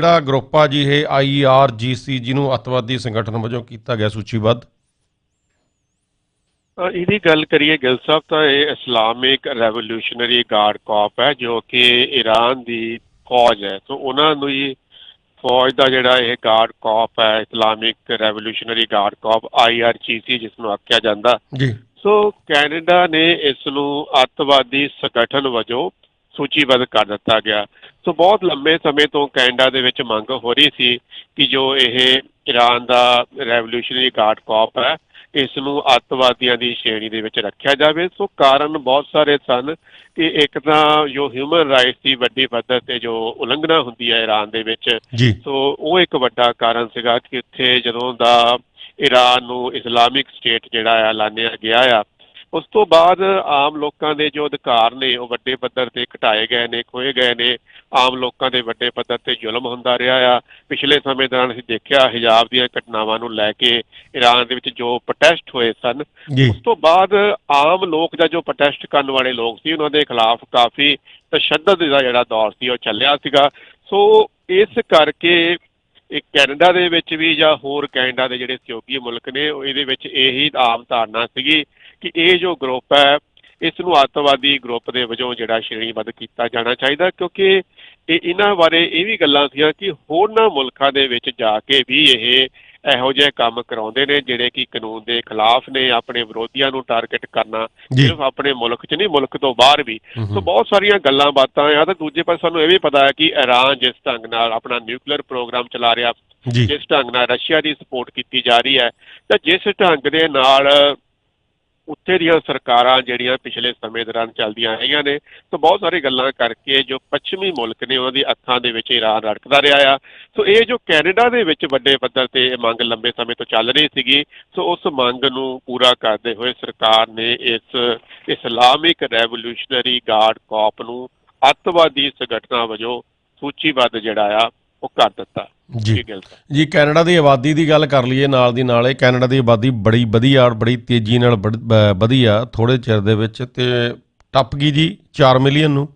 ਜਿਹੜਾ ਗਰੁੱਪ ਆ ਜੀ ਇਹ ਆਈਆਰਜੀਸੀ ਜਿਹਨੂੰ ਅੱਤਵਾਦੀ ਸੰਗਠਨ ਵਜੋਂ ਕੀਤਾ ਗਿਆ ਸੂਚੀਬੱਧ। ਇਹਦੀ ਗੱਲ ਕਰੀਏ ਗਿਲ ਸਾਹਿਬ ਤਾਂ ਇਹ ਇਸਲਾਮਿਕ ਰੈਵੋਲੂਸ਼ਨਰੀ ਗਾਰਡ ਕਾਰਪ ਹੈ ਜੋ ਕਿ ਈਰਾਨ ਦੀ ਫੌਜ ਹੈ। ਸੋ ਉਹਨਾਂ ਨੂੰ ਹੀ ਫੌਜ ਦਾ ਜਿਹੜਾ ਇਹ ਗਾਰਡ ਕਾਰਪ ਹੈ Islamic revolutionary guard corps IRGC ਜਿਸ ਨੂੰ ਆਖਿਆ ਜਾਂਦਾ। ਜੀ। ਸੋ ਕੈਨੇਡਾ ਨੇ ਇਸ ਨੂੰ ਅੱਤਵਾਦੀ ਸੰਗਠਨ ਵਜੋਂ ਸੂਚੀਬੱਧ ਕਰ ਦਿੱਤਾ ਗਿਆ। ਸੋ ਬਹੁਤ ਲੰਬੇ ਸਮੇਂ ਤੋਂ ਕੈਨੇਡਾ ਦੇ ਵਿੱਚ ਮੰਗ ਹੋ ਰਹੀ ਸੀ ਕਿ ਜੋ ਇਹ ਈਰਾਨ ਦਾ ਰੈਵੋਲੂਸ਼ਨਰੀ ਗਾਰਡ ਕਾਰਪ ਹੈ ਇਸ ਨੂੰ ਅੱਤਵਾਦੀਆਂ ਦੀ ਸ਼੍ਰੇਣੀ ਦੇ ਵਿੱਚ ਰੱਖਿਆ ਜਾਵੇ। ਸੋ ਕਾਰਨ ਬਹੁਤ ਸਾਰੇ ਸਨ ਕਿ ਇੱਕ ਤਾਂ ਜੋ ਹਿਊਮਨ ਰਾਈਟਸ ਦੀ ਵੱਡੀ ਪੱਧਰ ਤੇ ਜੋ ਉਲੰਘਣਾ ਹੁੰਦੀ ਹੈ ਈਰਾਨ ਦੇ ਵਿੱਚ ਸੋ ਉਹ ਇੱਕ ਵੱਡਾ ਕਾਰਨ ਸੀਗਾ ਕਿ ਉੱਥੇ ਜਦੋਂ ਦਾ ਈਰਾਨ ਨੂੰ ਇਸਲਾਮਿਕ ਸਟੇਟ ਜਿਹੜਾ ਆ ਐਲਾਨਿਆ ਗਿਆ ਆ ਉਸ ਤੋਂ ਬਾਅਦ ਆਮ ਲੋਕਾਂ ਦੇ ਜੋ ਅਧਿਕਾਰ ਨੇ ਉਹ ਵੱਡੇ ਪੱਧਰ ਤੇ ਘਟਾਏ ਗਏ ਨੇ ਖੋਏ ਗਏ ਨੇ ਆਮ ਲੋਕਾਂ ਦੇ ਵੱਡੇ ਪੱਧਰ ਤੇ ਜ਼ੁਲਮ ਹੁੰਦਾ ਰਿਹਾ ਆ। ਪਿਛਲੇ ਸਮੇਂ ਦੌਰਾਨ ਅਸੀਂ ਦੇਖਿਆ ਹਿਜਾਬ ਦੀਆਂ ਘਟਨਾਵਾਂ ਨੂੰ ਲੈ ਕੇ ਈਰਾਨ ਦੇ ਵਿੱਚ ਜੋ ਪ੍ਰੋਟੈਸਟ ਹੋਏ ਸਨ ਉਸ ਤੋਂ ਬਾਅਦ ਆਮ ਲੋਕ ਜਾਂ ਜੋ ਪ੍ਰੋਟੈਸਟ ਕਰਨ ਵਾਲੇ ਲੋਕ ਸੀ ਉਹਨਾਂ ਦੇ ਖਿਲਾਫ ਕਾਫੀ ਤਸ਼ੱਦਦ ਦਾ ਜਿਹੜਾ ਦੌਰ ਸੀ ਉਹ ਚੱਲਿਆ ਸੀਗਾ। ਸੋ ਇਸ ਕਰਕੇ ਇਹ ਕੈਨੇਡਾ ਦੇ ਵਿੱਚ ਵੀ ਜਾਂ ਹੋਰ ਕੈਨੇਡਾ ਦੇ ਜਿਹੜੇ ਸਹਿਯੋਗੀ ਮੁਲਕ ਨੇ ਉਹ ਇਹਦੇ ਵਿੱਚ ਇਹੀ ਆਮ ਧਾਰਨਾ ਸੀਗੀ ਕਿ ਇਹ ਜੋ ਗਰੁੱਪ ਹੈ ਇਸ ਨੂੰ ਅੱਤਵਾਦੀ ਗਰੁੱਪ ਦੇ ਵਜੋਂ ਜਿਹੜਾ ਸ਼੍ਰੇਣੀਬੱਧ ਕੀਤਾ ਜਾਣਾ ਚਾਹੀਦਾ ਕਿਉਂਕਿ ਇਹ ਇਹਨਾਂ ਬਾਰੇ ਇਹ ਵੀ ਗੱਲਾਂ ਸੀਆਂ ਕਿ ਹੋਰਨਾਂ ਮੁਲਕਾਂ ਦੇ ਵਿੱਚ ਜਾ ਕੇ ਵੀ ਇਹ ਇਹੋ ਜਿਹੇ ਕੰਮ ਕਰਾਉਂਦੇ ਨੇ ਜਿਹੜੇ ਕਿ ਕਾਨੂੰਨ ਦੇ ਖਿਲਾਫ ਨੇ ਆਪਣੇ ਵਿਰੋਧੀਆਂ ਨੂੰ ਟਾਰਗੇਟ ਕਰਨਾ ਸਿਰਫ ਆਪਣੇ ਮੁਲਕ 'ਚ ਨਹੀਂ ਮੁਲਕ ਤੋਂ ਬਾਹਰ ਵੀ। ਸੋ। ਬਹੁਤ ਸਾਰੀਆਂ ਗੱਲਾਂ ਬਾਤਾਂ ਆ ਤੇ ਦੂਜੇ ਪਾਸੇ ਸਾਨੂੰ ਇਹ ਵੀ ਪਤਾ ਹੈ ਕਿ ਈਰਾਨ ਜਿਸ ਢੰਗ ਨਾਲ ਆਪਣਾ ਨਿਊਕਲੀਅਰ ਪ੍ਰੋਗਰਾਮ ਚਲਾ ਰਿਹਾ ਜਿਸ ਢੰਗ ਨਾਲ ਰਸ਼ੀਆ ਦੀ ਸਪੋਰਟ ਕੀਤੀ ਜਾ ਰਹੀ ਹੈ ਤਾਂ ਜਿਸ ਢੰਗ ਦੇ ਨਾਲ ਉੱਥੇ ਦੀਆਂ ਸਰਕਾਰਾਂ ਜਿਹੜੀਆਂ ਪਿਛਲੇ ਸਮੇਂ ਦੌਰਾਨ ਚੱਲਦੀਆਂ ਆਈਆਂ ਨੇ ਸੋ ਬਹੁਤ ਸਾਰੀ ਗੱਲਾਂ ਕਰਕੇ ਜੋ ਪੱਛਮੀ ਮੁਲਕ ਨੇ ਉਹਨਾਂ ਦੀ ਅੱਖਾਂ ਦੇ ਵਿੱਚ ਈਰਾਨ ਰੜਕਦਾ ਰਿਹਾ ਆ। ਸੋ ਇਹ ਜੋ ਕੈਨੇਡਾ ਦੇ ਵਿੱਚ ਵੱਡੇ ਪੱਧਰ ਤੇ ਇਹ ਮੰਗ ਲੰਬੇ ਸਮੇਂ ਤੋਂ ਚੱਲ ਰਹੀ ਸੀਗੀ, ਸੋ ਉਸ ਮੰਗ ਨੂੰ ਪੂਰਾ ਕਰਦੇ ਹੋਏ ਸਰਕਾਰ ਨੇ ਇਸ ਇਸਲਾਮਿਕ ਰੈਵੋਲੂਸ਼ਨਰੀ ਗਾਰਡ ਕਾਰਪ ਨੂੰ ਅੱਤਵਾਦੀ ਸੰਗਠਨਾਂ ਵਜੋਂ ਸੂਚੀਬੱਧ ਜਿਹੜਾ ਆ ਉਹ ਕਰ ਦਿੱਤਾ। ਜੀ। ਤਾਂ। ਜੀ। ਕੈਨੇਡਾ ਦੀ ਆਬਾਦੀ ਦੀ ਗੱਲ ਕਰ ਲਈਏ ਨਾਲ ਦੀ ਨਾਲ ਇਹ ਕੈਨੇਡਾ ਦੀ ਆਬਾਦੀ ਬੜੀ ਵਧੀਆ ਔਰ ਬੜੀ ਤੇਜ਼ੀ ਨਾਲ ਵਧ- ਆ ਥੋੜੇ ਚਿਰ ਦੇ ਵਿੱਚ ਤੇ ਟੱਪ ਗਈ ਜੀ 4 ਮਿਲੀਅਨ ਨੂੰ।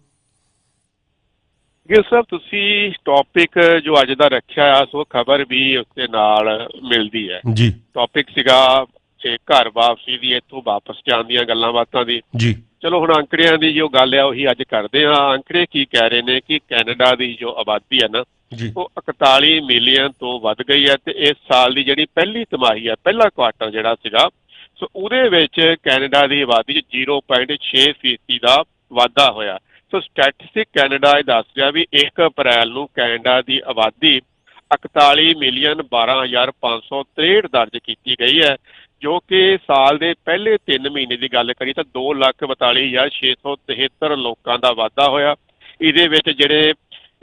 ਗਿਲ ਸਾਹਿਬ ਤੁਸੀਂ ਟੌਪਿਕ ਜੋ ਅੱਜ ਦਾ ਰੱਖਿਆ ਆ ਸੋ ਖਬਰ ਵੀ ਉਸ ਦੇ ਨਾਲ ਮਿਲਦੀ ਹੈ। ਜੀ। ਟੌਪਿਕ ਸੀਗਾ ਇਹ ਘਰ ਵਾਪਸੀ ਦੀ ਇੱਥੋਂ ਵਾਪਸ ਜਾਣ ਦੀਆਂ ਗੱਲਾਂ ਬਾਤਾਂ ਦੀ। ਜੀ। ਚਲੋ ਹੁਣ ਅੰਕੜਿਆਂ ਦੀ ਜੋ ਗੱਲ ਆ ਉਹੀ ਅੱਜ ਕਰਦੇ ਆ ਅੰਕੜੇ ਕੀ ਕਹਿ ਰਹੇ ਨੇ ਕਿ ਕੈਨੇਡਾ ਦੀ ਜੋ ਆਬਾਦੀ ਹੈ ਨਾ ਜੀ। ਉਹ 41 ਮਿਲੀਅਨ ਤੋਂ ਵੱਧ ਗਈ ਹੈ ਤੇ ਇਸ ਸਾਲ ਦੀ ਜਿਹੜੀ ਪਹਿਲੀ ਤਿਮਾਹੀ ਹੈ, ਪਹਿਲਾ ਕੁਆਰਟਰ ਜਿਹੜਾ ਸੀਗਾ, ਸੋ ਉਹਦੇ ਵਿੱਚ ਕੈਨੇਡਾ ਦੀ ਆਬਾਦੀ 'ਚ 0.6 ਫੀਸਦੀ ਦਾ ਵਾਧਾ ਹੋਇਆ। ਸੋ ਸਟੈਟਿਸਟਿਕ ਕੈਨੇਡਾ ਇਹ ਦੱਸ ਰਿਹਾ ਵੀ 1 ਅਪ੍ਰੈਲ ਨੂੰ ਕੈਨੇਡਾ ਦੀ ਆਬਾਦੀ 41 ਮਿਲੀਅਨ 12563 ਦਰਜ ਕੀਤੀ ਗਈ ਹੈ, ਜੋ ਕਿ ਸਾਲ ਦੇ ਪਹਿਲੇ 3 ਮਹੀਨੇ ਦੀ ਗੱਲ ਕਰੀ ਤਾਂ 242673 ਲੋਕਾਂ ਦਾ ਵਾਧਾ ਹੋਇਆ। ਇਹਦੇ ਵਿੱਚ ਜਿਹੜੇ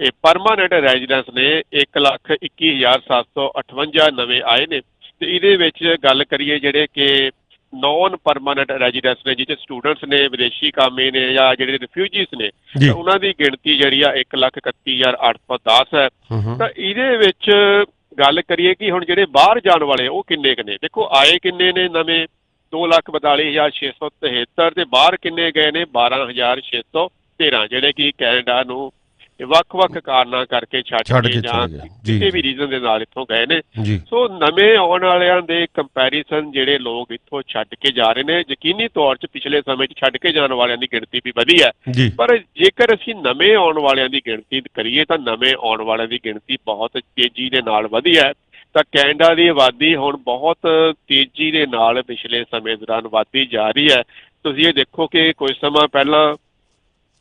ਇਹ ਪਰਮਾਨੈਂਟ ਰੈਜ਼ੀਡੈਂਸ ਨੇ 121758 ਨਵੇਂ ਆਏ ਨੇ ਤੇ ਇਹਦੇ ਵਿੱਚ ਗੱਲ ਕਰੀਏ ਜਿਹੜੇ ਕਿ ਨਾਨ ਪਰਮਾਨੈਂਟ ਰੈਜ਼ੀਡੈਂਸ ਨੇ ਜਿਹਦੇ ਸਟੂਡੈਂਟਸ ਨੇ ਵਿਦੇਸ਼ੀ ਕਾਮੇ ਨੇ ਜਾਂ ਜਿਹੜੇ ਰਿਫਿਊਜੀਸ ਨੇ ਉਹਨਾਂ ਦੀ ਗਿਣਤੀ ਜਿਹੜੀ ਆ 131810 ਹੈ। ਹੂੰ ਹੂੰ। ਤਾਂ ਇਹਦੇ ਵਿੱਚ ਗੱਲ ਕਰੀਏ ਕਿ ਹੁਣ ਜਿਹੜੇ ਬਾਹਰ ਜਾਣ ਵਾਲੇ ਉਹ ਕਿੰਨੇ ਕੁ ਨੇ? ਦੇਖੋ ਆਏ ਕਿੰਨੇ ਨੇ ਨਵੇਂ? 242673 ਤੇ ਬਾਹਰ ਕਿੰਨੇ ਗਏ ਨੇ? 12613 ਜਿਹੜੇ ਕਿ ਕੈਨੇਡਾ ਨੂੰ ਵੱਖ-ਵੱਖ ਕਾਰਨਾਂ ਕਰਕੇ ਛੱਡ ਕੇ ਜਾਂ ਕਿਸੇ। ਵੀ ਰੀਜ਼ਨ ਦੇ ਨਾਲ ਇੱਥੋਂ ਗਏ ਨੇ। ਸੋ ਨਵੇਂ ਆਉਣ ਵਾਲਿਆਂ ਦੇ ਕੰਪੈਰੀਜ਼ਨ ਜਿਹੜੇ ਲੋਕ ਇੱਥੋਂ ਛੱਡ ਕੇ ਜਾ ਰਹੇ ਨੇ ਯਕੀਨੀ ਤੌਰ 'ਚ ਪਿਛਲੇ ਸਮੇਂ 'ਚ ਛੱਡ ਕੇ ਜਾਣ ਵਾਲਿਆਂ ਦੀ ਗਿਣਤੀ ਵੀ ਵਧੀ ਹੈ। ਪਰ ਜੇਕਰ ਅਸੀਂ ਨਵੇਂ ਆਉਣ ਵਾਲਿਆਂ ਦੀ ਗਿਣਤੀ ਕਰੀਏ ਤਾਂ ਨਵੇਂ ਆਉਣ ਵਾਲਿਆਂ ਦੀ ਗਿਣਤੀ ਬਹੁਤ ਤੇਜ਼ੀ ਦੇ ਨਾਲ ਵਧੀ ਹੈ। ਤਾਂ ਕੈਨੇਡਾ ਦੀ ਆਬਾਦੀ ਹੁਣ ਬਹੁਤ ਤੇਜ਼ੀ ਦੇ ਨਾਲ ਪਿਛਲੇ ਸਮੇਂ ਦੌਰਾਨ ਵਧਦੀ ਜਾ ਰਹੀ ਹੈ। ਤੁਸੀਂ ਇਹ ਦੇਖੋ ਕਿ ਕੁਝ ਸਮਾਂ ਪਹਿਲਾਂ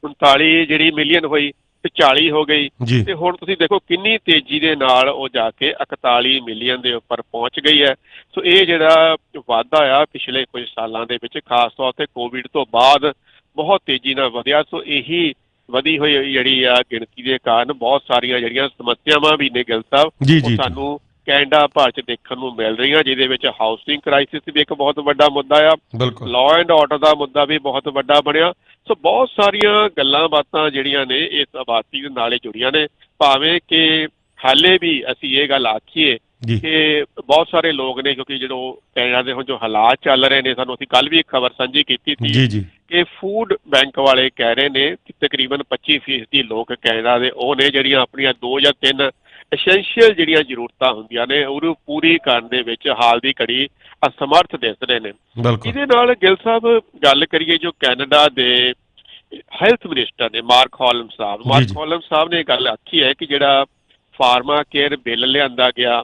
39 ਜਿਹੜੀ ਮਿਲੀਅਨ ਹੋਈ ਤੇ 40 ਹੋ ਗਈ। ਤੇ ਹੁਣ ਤੁਸੀਂ ਦੇਖੋ ਕਿੰਨੀ ਤੇਜ਼ੀ ਦੇ ਨਾਲ ਉਹ ਜਾ ਕੇ 41 ਮਿਲੀਅਨ ਦੇ ਉੱਪਰ ਪਹੁੰਚ ਗਈ ਹੈ। ਸੋ ਇਹ ਜਿਹੜਾ ਵਾਧਾ ਆ ਪਿਛਲੇ ਕੁਝ ਸਾਲਾਂ ਦੇ ਵਿੱਚ ਖਾਸ ਤੌਰ ਤੇ ਕੋਵਿਡ ਤੋਂ ਬਾਅਦ ਬਹੁਤ ਤੇਜ਼ੀ ਨਾਲ ਵਧਿਆ। ਸੋ ਇਹੀ ਵਧੀ ਹੋਈ ਜਿਹੜੀ ਆ ਗਿਣਤੀ ਦੇ ਕਾਰਨ ਬਹੁਤ ਸਾਰੀਆਂ ਜਿਹੜੀਆਂ ਸਮੱਸਿਆਵਾਂ ਵੀ ਨੇ ਗਿਲ ਸਾਹਿਬ ਉਹ ਸਾਨੂੰ ਕੈਨੇਡਾ ਭਾਰਤ 'ਚ ਦੇਖਣ ਨੂੰ ਮਿਲ ਰਹੀਆਂ ਜਿਹਦੇ ਵਿੱਚ ਹਾਊਸਿੰਗ ਕ੍ਰਾਈਸਿਸ ਵੀ ਇੱਕ ਬਹੁਤ ਵੱਡਾ ਮੁੱਦਾ ਆ। ਲਾਅ ਐਂਡ ਆਰਡਰ ਦਾ ਮੁੱਦਾ ਵੀ ਬਹੁਤ ਵੱਡਾ ਬਣਿਆ। ਸੋ ਬਹੁਤ ਸਾਰੀਆਂ ਗੱਲਾਂ ਬਾਤਾਂ ਜਿਹੜੀਆਂ ਨੇ ਇਸ ਆਬਾਦੀ ਦੇ ਨਾਲੇ ਜੁੜੀਆਂ ਨੇ। ਭਾਵੇਂ ਕਿ ਹਾਲੇ ਵੀ ਅਸੀਂ ਇਹ ਗੱਲ ਆਖੀਏ ਕਿ ਬਹੁਤ ਸਾਰੇ ਲੋਕ ਨੇ ਕਿਉਂਕਿ ਜਦੋਂ ਕੈਨੇਡਾ ਦੇ ਹੁਣ ਜੋ ਹਾਲਾਤ ਚੱਲ ਰਹੇ ਨੇ ਸਾਨੂੰ ਅਸੀਂ ਕੱਲ ਵੀ ਇੱਕ ਖਬਰ ਸਾਂਝੀ ਕੀਤੀ ਸੀ ਜੀ ਜੀ। ਕਿ ਫੂਡ ਬੈਂਕ ਵਾਲੇ ਕਹਿ ਰਹੇ ਨੇ ਕਿ ਤਕਰੀਬਨ 25% ਲੋਕ ਕੈਨੇਡਾ ਦੇ ਉਹ ਨੇ ਜਿਹੜੀਆਂ ਆਪਣੀਆਂ ਦੋ ਜਾਂ ਤਿੰਨ ਐਸੈਂਸ਼ੀਅਲ ਜਿਹੜੀਆਂ ਜ਼ਰੂਰਤਾਂ ਹੁੰਦੀਆਂ ਨੇ ਉਹਨੂੰ ਪੂਰੀ ਕਰਨ ਦੇ ਵਿੱਚ ਹਾਲ ਦੀ ਘੜੀ ਅਸਮਰਥ ਦਿਸਦੇ ਨੇ। ਬਿਲਕੁਲ। ਇਹਦੇ ਨਾਲ ਗਿੱਲ ਸਾਹਿਬ ਗੱਲ ਕਰੀਏ ਜੋ ਕੈਨੇਡਾ ਦੇ ਹੈਲਥ ਮਿਨਿਸਟਰ ਨੇ ਮਾਰਕ ਹਾਲਮ ਸਾਹਿਬ। ਮਾਰਕ। ਹਾਲਮ ਸਾਹਿਬ ਨੇ ਗੱਲ ਆਖੀ ਹੈ ਕਿ ਜਿਹੜਾ ਫਾਰਮਾ ਕੇਅਰ ਬਿੱਲ ਲਿਆਂਦਾ ਗਿਆ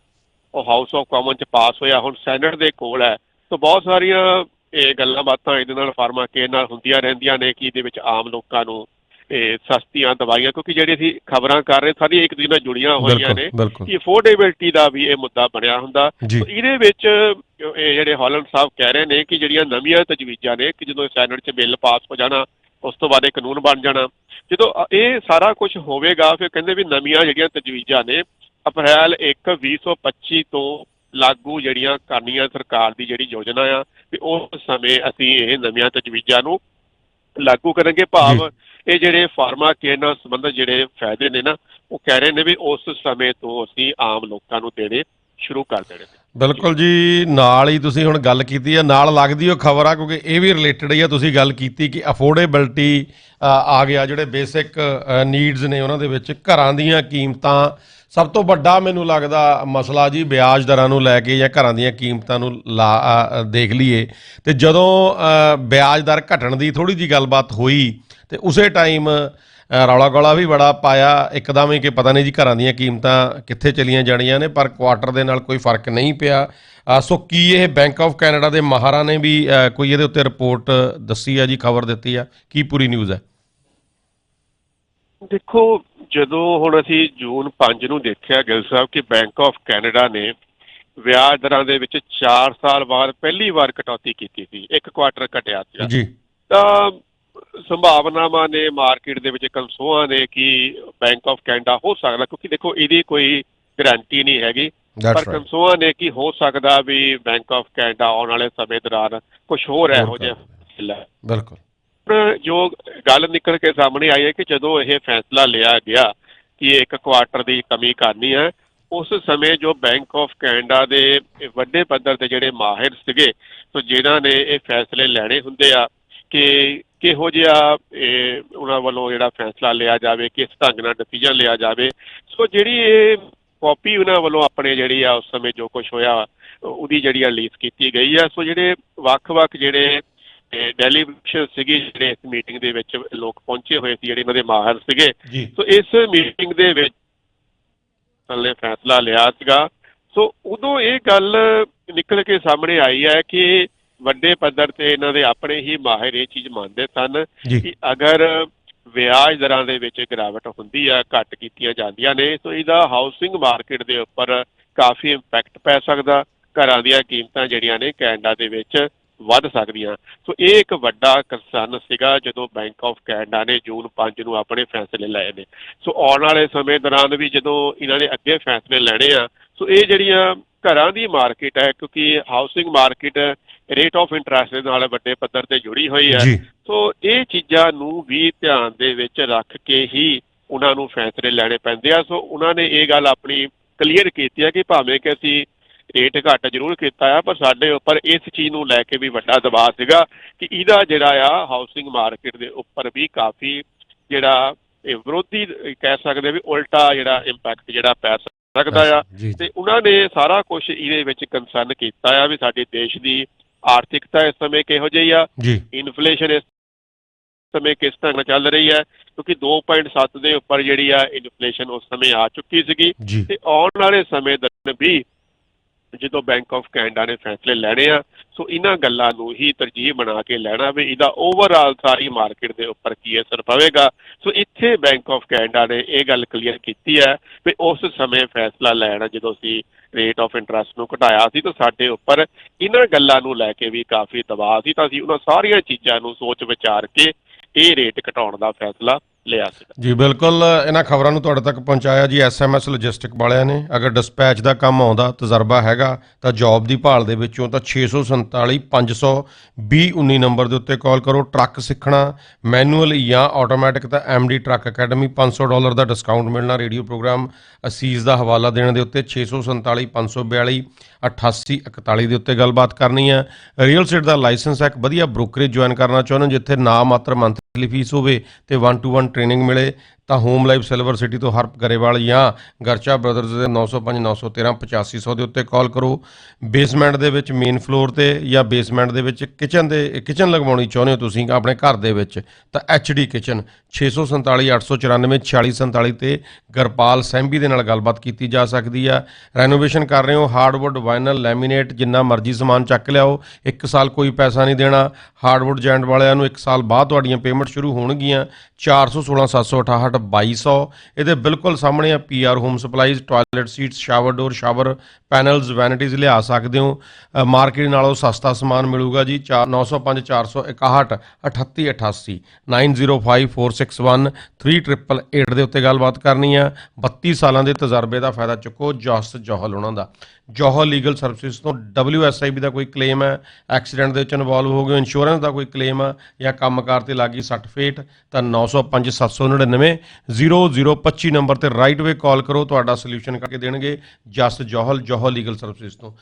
ਉਹ ਹਾਊਸ ਆਫ ਕਾਮਨ ਚ ਪਾਸ ਹੋਇਆ ਹੁਣ ਸੈਨੇਟ ਦੇ ਕੋਲ ਹੈ। ਤਾਂ ਬਹੁਤ ਸਾਰੀਆਂ ਇਹ ਗੱਲਾਂ ਬਾਤਾਂ ਇਹਦੇ ਨਾਲ ਫਾਰਮਾ ਕੇਅਰ ਨਾਲ ਹੁੰਦੀਆਂ ਰਹਿੰਦੀਆਂ ਨੇ ਕਿ ਇਹਦੇ ਵਿੱਚ ਆਮ ਲੋਕਾਂ ਨੂੰ ਇਹ ਸਸਤੀਆਂ ਦਵਾਈਆਂ ਕਿਉਂਕਿ ਜਿਹੜੀ ਅਸੀਂ ਖਬਰਾਂ ਕਰ ਰਹੇ ਸਾਰੀਆਂ ਇੱਕ ਦੂਜੇ ਨਾਲ ਜੁੜੀਆਂ ਹੋਈਆਂ ਨੇ। ਕਿ ਅਫੋਰਡੇਬਿਲਟੀ ਦਾ ਵੀ ਇਹ ਮੁੱਦਾ ਬਣਿਆ ਹੁੰਦਾ। ਇਹਦੇ ਵਿੱਚ ਇਹ ਜਿਹੜੇ ਹਾਲੈਂਡ ਸਾਹਿਬ ਕਹਿ ਰਹੇ ਨੇ ਕਿ ਜਿਹੜੀਆਂ ਨਵੀਆਂ ਤਜਵੀਜ਼ਾਂ ਨੇ ਕਿ ਜਦੋਂ ਸੈਨੇਟ 'ਚ ਬਿੱਲ ਪਾਸ ਹੋ ਜਾਣਾ ਉਸ ਤੋਂ ਬਾਅਦ ਇਹ ਕਾਨੂੰਨ ਬਣ ਜਾਣਾ। ਜਦੋਂ ਇਹ ਸਾਰਾ ਕੁਝ ਹੋਵੇਗਾ ਫਿਰ ਕਹਿੰਦੇ ਵੀ ਨਵੀਆਂ ਜਿਹੜੀਆਂ ਤਜਵੀਜ਼ਾਂ ਨੇ ਅਪ੍ਰੈਲ 1 2025 ਤੋਂ ਲਾਗੂ ਜਿਹੜੀਆਂ ਕਰਨੀਆਂ ਸਰਕਾਰ ਦੀ ਜਿਹੜੀ ਯੋਜਨਾ ਆ ਵੀ ਉਸ ਸਮੇਂ ਅਸੀਂ ਇਹ ਨਵੀਆਂ ਤਜਵੀਜ਼ਾਂ ਨੂੰ ਲਾਗੂ ਕਰਾਂਗੇ ਭਾਵ ਇਹ ਜਿਹੜੇ ਫਾਰਮਾ ਕੇਅਰ ਨਾਲ ਸੰਬੰਧਿਤ ਜਿਹੜੇ ਫਾਇਦੇ ਨੇ ਨਾ, ਉਹ ਕਹਿ ਰਹੇ ਨੇ ਵੀ ਉਸ ਸਮੇਂ ਤੋਂ ਅਸੀਂ ਆਮ ਲੋਕਾਂ ਨੂੰ ਦੇਣੇ ਸ਼ੁਰੂ ਕਰ ਦੇਣੇ ਬਿਲਕੁਲ ਜੀ, ਨਾਲ ਹੀ ਤੁਸੀਂ ਹੁਣ ਗੱਲ ਕੀਤੀ ਆ, ਨਾਲ ਲੱਗਦੀ ਉਹ ਖਬਰ ਆ, ਕਿਉਂਕਿ ਇਹ ਵੀ ਰਿਲੇਟਡ ਹੀ ਆ, ਤੁਸੀਂ ਗੱਲ ਕੀਤੀ ਕਿ ਅਫੋਰਡੇਬਿਲਟੀ ਆ ਗਿਆ, ਜਿਹੜੇ ਬੇਸਿਕ ਨੀਡਸ ਨੇ ਉਹਨਾਂ ਦੇ ਵਿੱਚ, ਘਰਾਂ ਦੀਆਂ ਕੀਮਤਾਂ ਸਭ ਤੋਂ ਵੱਡਾ ਮੈਨੂੰ ਲੱਗਦਾ ਮਸਲਾ ਜੀ ਵਿਆਜ ਦਰਾਂ ਨੂੰ ਲੈ ਕੇ ਜਾਂ ਘਰਾਂ ਦੀਆਂ ਕੀਮਤਾਂ ਨੂੰ ਲਾ- ਦੇਖ ਲਈਏ। ਤੇ ਜਦੋਂ ਵਿਆਜ ਦਰ ਘਟਣ ਦੀ ਥੋੜੀ ਜੀ ਗੱਲਬਾਤ ਹੋਈ, ਤੇ ਉਸੇ ਟਾਈਮ ਰੌਲਾ ਗੋਲਾ ਵੀ ਬੜਾ ਪਾਇਆ। ਇੱਕਦਮ ਹੀ ਕਿ ਪਤਾ ਨਹੀਂ ਜੀ ਘਰਾਂ ਦੀਆਂ ਕੀਮਤਾਂ ਕਿੱਥੇ ਚਲੀਆਂ ਜਾਣੀਆਂ ਨੇ, ਪਰ ਕੁਆਟਰ ਦੇ ਨਾਲ ਕੋਈ ਫ਼ਰਕ ਨਹੀਂ ਪਿਆ। ਸੋ ਕੀ ਇਹ ਬੈਂਕ ਆਫ ਕੈਨੇਡਾ ਦੇ ਮਾਹਰਾਂ ਨੇ ਵੀ ਕੋਈ ਇਹਦੇ ਉੱਤੇ ਰਿਪੋਰਟ ਦੱਸੀ ਆ ਜੀ, ਖਬਰ ਦਿੱਤੀ ਆ? ਕੀ ਪੂਰੀ ਨਿਊਜ਼ ਹੈ? ਦੇਖੋ ਜਦੋਂ ਹੁਣ ਅਸੀਂ ਜੂਨ 5 ਨੂੰ ਦੇਖਿਆ ਗਿਲ ਸਾਹਿਬ ਕਿ ਬੈਂਕ ਆਫ ਕੈਨੇਡਾ ਨੇ ਵਿਆਜ ਦਰਾਂ ਦੇ ਵਿੱਚ 4 ਸਾਲ ਬਾਅਦ ਪਹਿਲੀ ਵਾਰ ਕਟੌਤੀ ਕੀਤੀ ਸੀ ਇੱਕ ਕੁਆਟਰ ਘਟਿਆ ਸੀ। ਜੀ। ਤਾਂ ਸੰਭਾਵਨਾਵਾਂ ਨੇ ਮਾਰਕੀਟ ਦੇ ਵਿੱਚ ਕੰਸੋਆਂ ਨੇ ਕਿ ਬੈਂਕ ਆਫ ਕੈਨੇਡਾ ਹੋ ਸਕਦਾ ਕਿਉਂਕਿ ਦੇਖੋ ਇਹਦੀ ਕੋਈ ਗਾਰੰਟੀ ਨਹੀਂ ਹੈਗੀ। ਪਰ ਕੰਸੋਆਂ ਨੇ ਕਿ ਹੋ ਸਕਦਾ ਵੀ ਬੈਂਕ ਆਫ ਕੈਨੇਡਾ ਆਉਣ ਵਾਲੇ ਸਮੇਂ ਦੌਰਾਨ ਕੁਝ ਹੋਰ ਇਹੋ ਜਿਹਾ ਬਿਲਕੁਲ। ਜੋ ਗੱਲ ਨਿਕਲ ਕੇ ਸਾਹਮਣੇ ਆਈ ਹੈ ਕਿ ਜਦੋਂ ਇਹ ਫੈਸਲਾ ਲਿਆ ਗਿਆ ਕਿ ਇੱਕ ਕੁਆਟਰ ਦੀ ਕਮੀ ਕਰਨੀ ਹੈ, ਉਸ ਸਮੇਂ ਜੋ ਬੈਂਕ ਆਫ ਕੈਨੇਡਾ ਦੇ ਵੱਡੇ ਪੱਧਰ ਤੇ ਜਿਹੜੇ ਮਾਹਿਰ ਸੀਗੇ, ਸੋ ਜਿਨ੍ਹਾਂ ਨੇ ਇਹ ਫੈਸਲੇ ਲੈਣੇ ਹੁੰਦੇ ਆ ਕਿ ਕਿਹੋ ਜਿਹਾ, ਇਹ, ਉਹਨਾਂ ਵੱਲੋਂ ਜਿਹੜਾ ਫੈਸਲਾ ਲਿਆ ਜਾਵੇ, ਕਿਸ ਢੰਗ ਨਾਲ ਡਿਸੀਜਨ ਲਿਆ ਜਾਵੇ, ਸੋ ਜਿਹੜੀ ਇਹ ਕਾਪੀ ਉਹਨਾਂ ਵੱਲੋਂ ਆਪਣੇ ਜਿਹੜੀ ਆ ਉਸ ਸਮੇਂ ਜੋ ਕੁਝ ਹੋਇਆ, ਉਹਦੀ ਜਿਹੜੀ ਆ ਰਿਲੀਜ਼ ਕੀਤੀ ਗਈ ਆ, ਸੋ ਜਿਹੜੇ ਵੱਖ-ਵੱਖ ਜਿਹੜੇ ਡੈਲੀਗੇਸ਼ਨ ਸੀਗੀ ਜਿਹੜੇ ਇਸ ਮੀਟਿੰਗ ਦੇ ਵਿੱਚ ਲੋਕ ਪਹੁੰਚੇ ਹੋਏ ਸੀ ਜਿਹੜੇ ਇਹਨਾਂ ਦੇ ਮਾਹਰ ਸੀਗੇ। ਸੋ ਇਸ ਮੀਟਿੰਗ ਦੇ ਵਿੱਚ ਨੇ ਫੈਸਲਾ ਲਿਆ ਸੀਗਾ। ਸੋ ਉਦੋਂ ਇਹ ਗੱਲ ਨਿਕਲ ਕੇ ਸਾਹਮਣੇ ਆਈ ਹੈ ਕਿ ਵੱਡੇ ਪੱਧਰ ਤੇ ਇਹਨਾਂ ਦੇ ਆਪਣੇ ਹੀ ਮਾਹਿਰ ਇਹ ਚੀਜ਼ ਮੰਨਦੇ ਸਨ ਕਿ ਅਗਰ ਵਿਆਜ ਦਰਾਂ ਦੇ ਵਿੱਚ ਗਿਰਾਵਟ ਹੁੰਦੀ ਆ ਘੱਟ ਕੀਤੀਆਂ ਜਾਂਦੀਆਂ ਨੇ ਸੋ ਇਹਦਾ ਹਾਊਸਿੰਗ ਮਾਰਕੀਟ ਦੇ ਉੱਪਰ ਕਾਫੀ ਇੰਪੈਕਟ ਪੈ ਸਕਦਾ। ਘਰਾਂ ਦੀਆਂ ਕੀਮਤਾਂ ਜਿਹੜੀਆਂ ਨੇ ਕੈਨੇਡਾ ਦੇ ਵਿੱਚ ਵੱਧ ਸਕਦੀਆਂ। ਸੋ ਇਹ ਇੱਕ ਵੱਡਾ ਕੰਸਰਨ ਸੀਗਾ ਜਦੋਂ ਬੈਂਕ ਆਫ ਕੈਨੇਡਾ ਨੇ ਜੂਨ 5 ਨੂੰ ਆਪਣੇ ਫੈਸਲੇ ਲਏ ਨੇ। ਸੋ ਆਉਣ ਵਾਲੇ ਸਮੇਂ ਦੌਰਾਨ ਵੀ ਜਦੋਂ ਇਹਨਾਂ ਨੇ ਅੱਗੇ ਫੈਸਲੇ ਲੈਣੇ ਆ ਸੋ ਇਹ ਜਿਹੜੀਆਂ ਘਰਾਂ ਦੀ ਮਾਰਕੀਟ ਹੈ ਕਿਉਂਕਿ housing market rate of interest ਦੇ ਨਾਲ ਵੱਡੇ ਪੱਧਰ ਤੇ ਜੁੜੀ ਹੋਈ ਹੈ। ਸੋ ਇਹ ਚੀਜ਼ਾਂ ਨੂੰ ਵੀ ਧਿਆਨ ਦੇ ਵਿੱਚ ਰੱਖ ਕੇ ਹੀ ਉਹਨਾਂ ਨੂੰ ਫੈਸਲੇ ਲੈਣੇ ਪੈਂਦੇ ਆ। ਸੋ ਉਹਨਾਂ ਨੇ ਇਹ ਗੱਲ ਆਪਣੀ ਕਲੀਅਰ ਕੀਤੀ ਹੈ ਕਿ ਭਾਵੇਂ ਕਿ ਅਸੀਂ ਰੇਟ ਘੱਟ ਜ਼ਰੂਰ ਕੀਤਾ ਆ ਪਰ ਸਾਡੇ ਉੱਪਰ ਇਸ ਚੀਜ਼ ਨੂੰ ਲੈ ਕੇ ਵੀ ਵੱਡਾ ਦਬਾਅ ਸੀਗਾ ਕਿ ਇਹਦਾ ਜਿਹੜਾ ਆ ਹਾਊਸਿੰਗ ਮਾਰਕੀਟ ਦੇ ਉੱਪਰ ਵੀ ਕਾਫੀ ਜਿਹੜਾ ਇਹ ਵਿਰੋਧੀ ਕਹਿ ਸਕਦੇ ਵੀ ਉਲਟਾ ਜਿਹੜਾ ਇੰਪੈਕਟ ਜਿਹੜਾ ਪੈ ਸਕਦਾ ਆ। ਤੇ ਉਹਨਾਂ ਨੇ ਸਾਰਾ ਕੁਝ ਇਹਦੇ ਵਿੱਚ ਕੰਸਰਨ ਕੀਤਾ ਆ ਵੀ ਸਾਡੇ ਦੇਸ਼ ਦੀ ਆਰਥਿਕਤਾ ਇਸ ਸਮੇਂ ਕਿਹੋ ਜਿਹੀ ਆ ਇਨਫਲੇਸ਼ਨ ਇਸ ਸਮੇਂ ਕਿਸ ਤਰ੍ਹਾਂ ਚੱਲ ਰਹੀ ਹੈ ਕਿਉਂਕਿ 2.7 ਦੇ ਉੱਪਰ ਜਿਹੜੀ ਆ ਇਨਫਲੇਸ਼ਨ ਉਸ ਸਮੇਂ ਆ ਚੁੱਕੀ ਸੀਗੀ। ਤੇ ਆਉਣ ਵਾਲੇ ਸਮੇਂ ਦੌਰਾਨ ਵੀ ਜਦੋਂ ਬੈਂਕ ਆਫ ਕੈਨੇਡਾ ਨੇ ਫੈਸਲੇ ਲੈਣੇ ਆ, ਸੋ ਇਹਨਾਂ ਗੱਲਾਂ ਨੂੰ ਹੀ ਤਰਜੀਹ ਬਣਾ ਕੇ ਲੈਣਾ ਵੀ ਇਹਦਾ ਓਵਰਆਲ ਸਾਰੀ ਮਾਰਕੀਟ ਦੇ ਉੱਪਰ ਕੀ ਅਸਰ ਪਵੇਗਾ। ਸੋ ਇੱਥੇ ਬੈਂਕ ਆਫ ਕੈਨੇਡਾ ਨੇ ਇਹ ਗੱਲ ਕਲੀਅਰ ਕੀਤੀ ਹੈ ਵੀ ਉਸ ਸਮੇਂ ਫੈਸਲਾ ਲੈਣਾ ਜਦੋਂ ਅਸੀਂ ਰੇਟ ਆਫ ਇੰਟਰਸਟ ਨੂੰ ਘਟਾਇਆ ਸੀ ਤਾਂ ਸਾਡੇ ਉੱਪਰ ਇਹਨਾਂ ਗੱਲਾਂ ਨੂੰ ਲੈ ਕੇ ਵੀ ਕਾਫੀ ਦਬਾਅ ਸੀ ਤਾਂ ਅਸੀਂ ਉਹਨਾਂ ਸਾਰੀਆਂ ਚੀਜ਼ਾਂ ਨੂੰ ਸੋਚ ਵਿਚਾਰ ਕੇ ਇਹ ਰੇਟ ਘਟਾਉਣ ਦਾ ਫੈਸਲਾ ਲਿਆ ਸੀ। ਜੀ, ਬਿਲਕੁਲ, ਇਹਨਾਂ ਖਬਰਾਂ ਨੂੰ ਤੁਹਾਡੇ ਤੱਕ ਪਹੁੰਚਾਇਆ ਜੀ ਐਸਐਮਐਸ ਲੌਜਿਸਟਿਕ ਵਾਲਿਆਂ ਨੇ। ਅਗਰ ਡਿਸਪੈਚ ਦਾ ਕੰਮ ਆਉਂਦਾ, ਤਜਰਬਾ ਹੈਗਾ, ਤਾਂ ਜੌਬ ਦੀ ਭਾਲ ਦੇ ਵਿੱਚੋਂ ਤਾਂ 647 520 19 ਨੰਬਰ ਦੇ ਉੱਤੇ ਕਾਲ ਕਰੋ, ਟਰੱਕ ਸਿੱਖਣਾ, ਮੈਨੂਅਲ ਜਾਂ ਆਟੋਮੈਟਿਕ ਤਾਂ ਐਮਡੀ ਟਰੱਕ ਅਕੈਡਮੀ 500 ਡਾਲਰ ਦਾ ਡਿਸਕਾਊਂਟ ਮਿਲਣਾ, ਰੇਡੀਓ ਪ੍ਰੋਗਰਾਮ ਅਸੀਸ ਦਾ ਹਵਾਲਾ ਦੇਣ ਦੇ ਉੱਤੇ 647 542 8841 ਦੇ ਉੱਤੇ ਗੱਲਬਾਤ ਕਰਨੀ ਹੈ। ਰੀਅਲ ਸਟੇਟ ਦਾ ਲਾਇਸੈਂਸ ਹੈ, ਇੱਕ ਵਧੀਆ ਬ੍ਰੋਕਰੇਜ ਜੁਆਇਨ ਕਰਨਾ ਚਾਹੁੰਦੇ ਜਿੱਥੇ ਨਾ ਮਾਤਰ ਮੰਥਲੀ ਫੀਸ ਹੋਵੇ ਤੇ 1 ਟੂ 1 ਟ੍ਰੇਨਿੰਗ ਮਿਲੇ ਤਾਂ ਹੋਮ ਲਾਈਫ ਸਿਲਵਰ ਸਿਟੀ ਤੋਂ ਹਰਪ ਗਰੇਵਾਲ ਜਾਂ ਗਰਚਾ ਬ੍ਰਦਰਜ਼ ਦੇ 905 913 8500 ਦੇ ਉੱਤੇ ਕਾਲ ਕਰੋ। ਬੇਸਮੈਂਟ ਦੇ ਵਿੱਚ ਮੇਨ ਫਲੋਰ ਤੇ ਜਾਂ ਬੇਸਮੈਂਟ ਦੇ ਵਿੱਚ ਕਿਚਨ ਦੇ ਕਿਚਨ ਲਗਵਾਉਣੀ ਚਾਹੁੰਦੇ ਹੋ ਤੁਸੀਂ ਆਪਣੇ ਘਰ ਦੇ ਵਿੱਚ, ਤਾਂ ਐਚਡੀ ਕਿਚਨ 647 894 4647 ਤੇ ਗਰਪਾਲ ਸੈਂਬੀ ਦੇ ਨਾਲ ਗੱਲਬਾਤ ਕੀਤੀ ਜਾ ਸਕਦੀ ਆ। ਰੈਨੋਵੇਸ਼ਨ ਕਰ ਰਹੇ ਹੋ, ਹਾਰਡਵੁੱਡ ਵਾਈਨਲ ਲੈਮੀਨੇਟ ਜਿੰਨਾ ਮਰਜ਼ੀ ਸਮਾਨ ਚੱਕ ਲਿਆਓ, ਇੱਕ ਸਾਲ ਕੋਈ ਪੈਸਾ ਨਹੀਂ ਦੇਣਾ। ਹਾਰਡਵੁੱਡ ਜੈਂਟ ਵਾਲਿਆਂ ਨੂੰ ਇੱਕ ਸਾਲ ਬਾਅਦ ਤੁਹਾਡੀਆਂ ਪੇਮੈਂਟ ਸ਼ੁਰੂ ਹੋਣਗੀਆਂ। 416 768 2200 ਇਹਦੇ ਬਿਲਕੁਲ ਸਾਹਮਣੇ ਆ PR home supplies, toilet seats, shower door, shower panels, vanities ਲਿਆ ਸਕਦੇ ਹੋ। ਮਾਰਕੀਟ ਨਾਲੋਂ ਸਸਤਾ ਸਮਾਨ ਮਿਲੂਗਾ ਜੀ 905 461 3888 905461 3888 ਦੇ ਉੱਤੇ ਗੱਲਬਾਤ ਕਰਨੀ ਆ। 32 ਸਾਲਾਂ ਦੇ ਤਜਰਬੇ ਦਾ ਫਾਇਦਾ ਚੁੱਕੋ ਜਸ ਜੋਹਲ ਉਹਨਾਂ ਦਾ। ਜੋਹਰ ਲੀਗਲ ਸਰਵਿਸਿਜ਼ ਤੋਂ WSIB ਦਾ ਕੋਈ ਕਲੇਮ ਹੈ, ਐਕਸੀਡੈਂਟ ਦੇ ਵਿੱਚ ਇਨਵੋਲਵ ਹੋ ਗਏ ਇੰਸ਼ੋਰੈਂਸ ਦਾ ਕੋਈ ਕਲੇਮ ਆ ਜਾਂ ਕੰਮਕਾਰ ਤੇ ਲੱਗੀ ਸੱਟ ਫੇਟ ਤਾਂ 905 799 0025 ਨੰਬਰ ਤੇ ਰਾਈਟ ਵੇ ਕਾਲ ਕਰੋ, ਤੁਹਾਡਾ ਸੋਲੂਸ਼ਨ ਕਰਕੇ ਦੇਣਗੇ ਜਸ ਜੋਹਲ, ਜੋਹਰ ਲੀਗਲ ਸਰਵਿਸਿਜ਼ ਤੋਂ।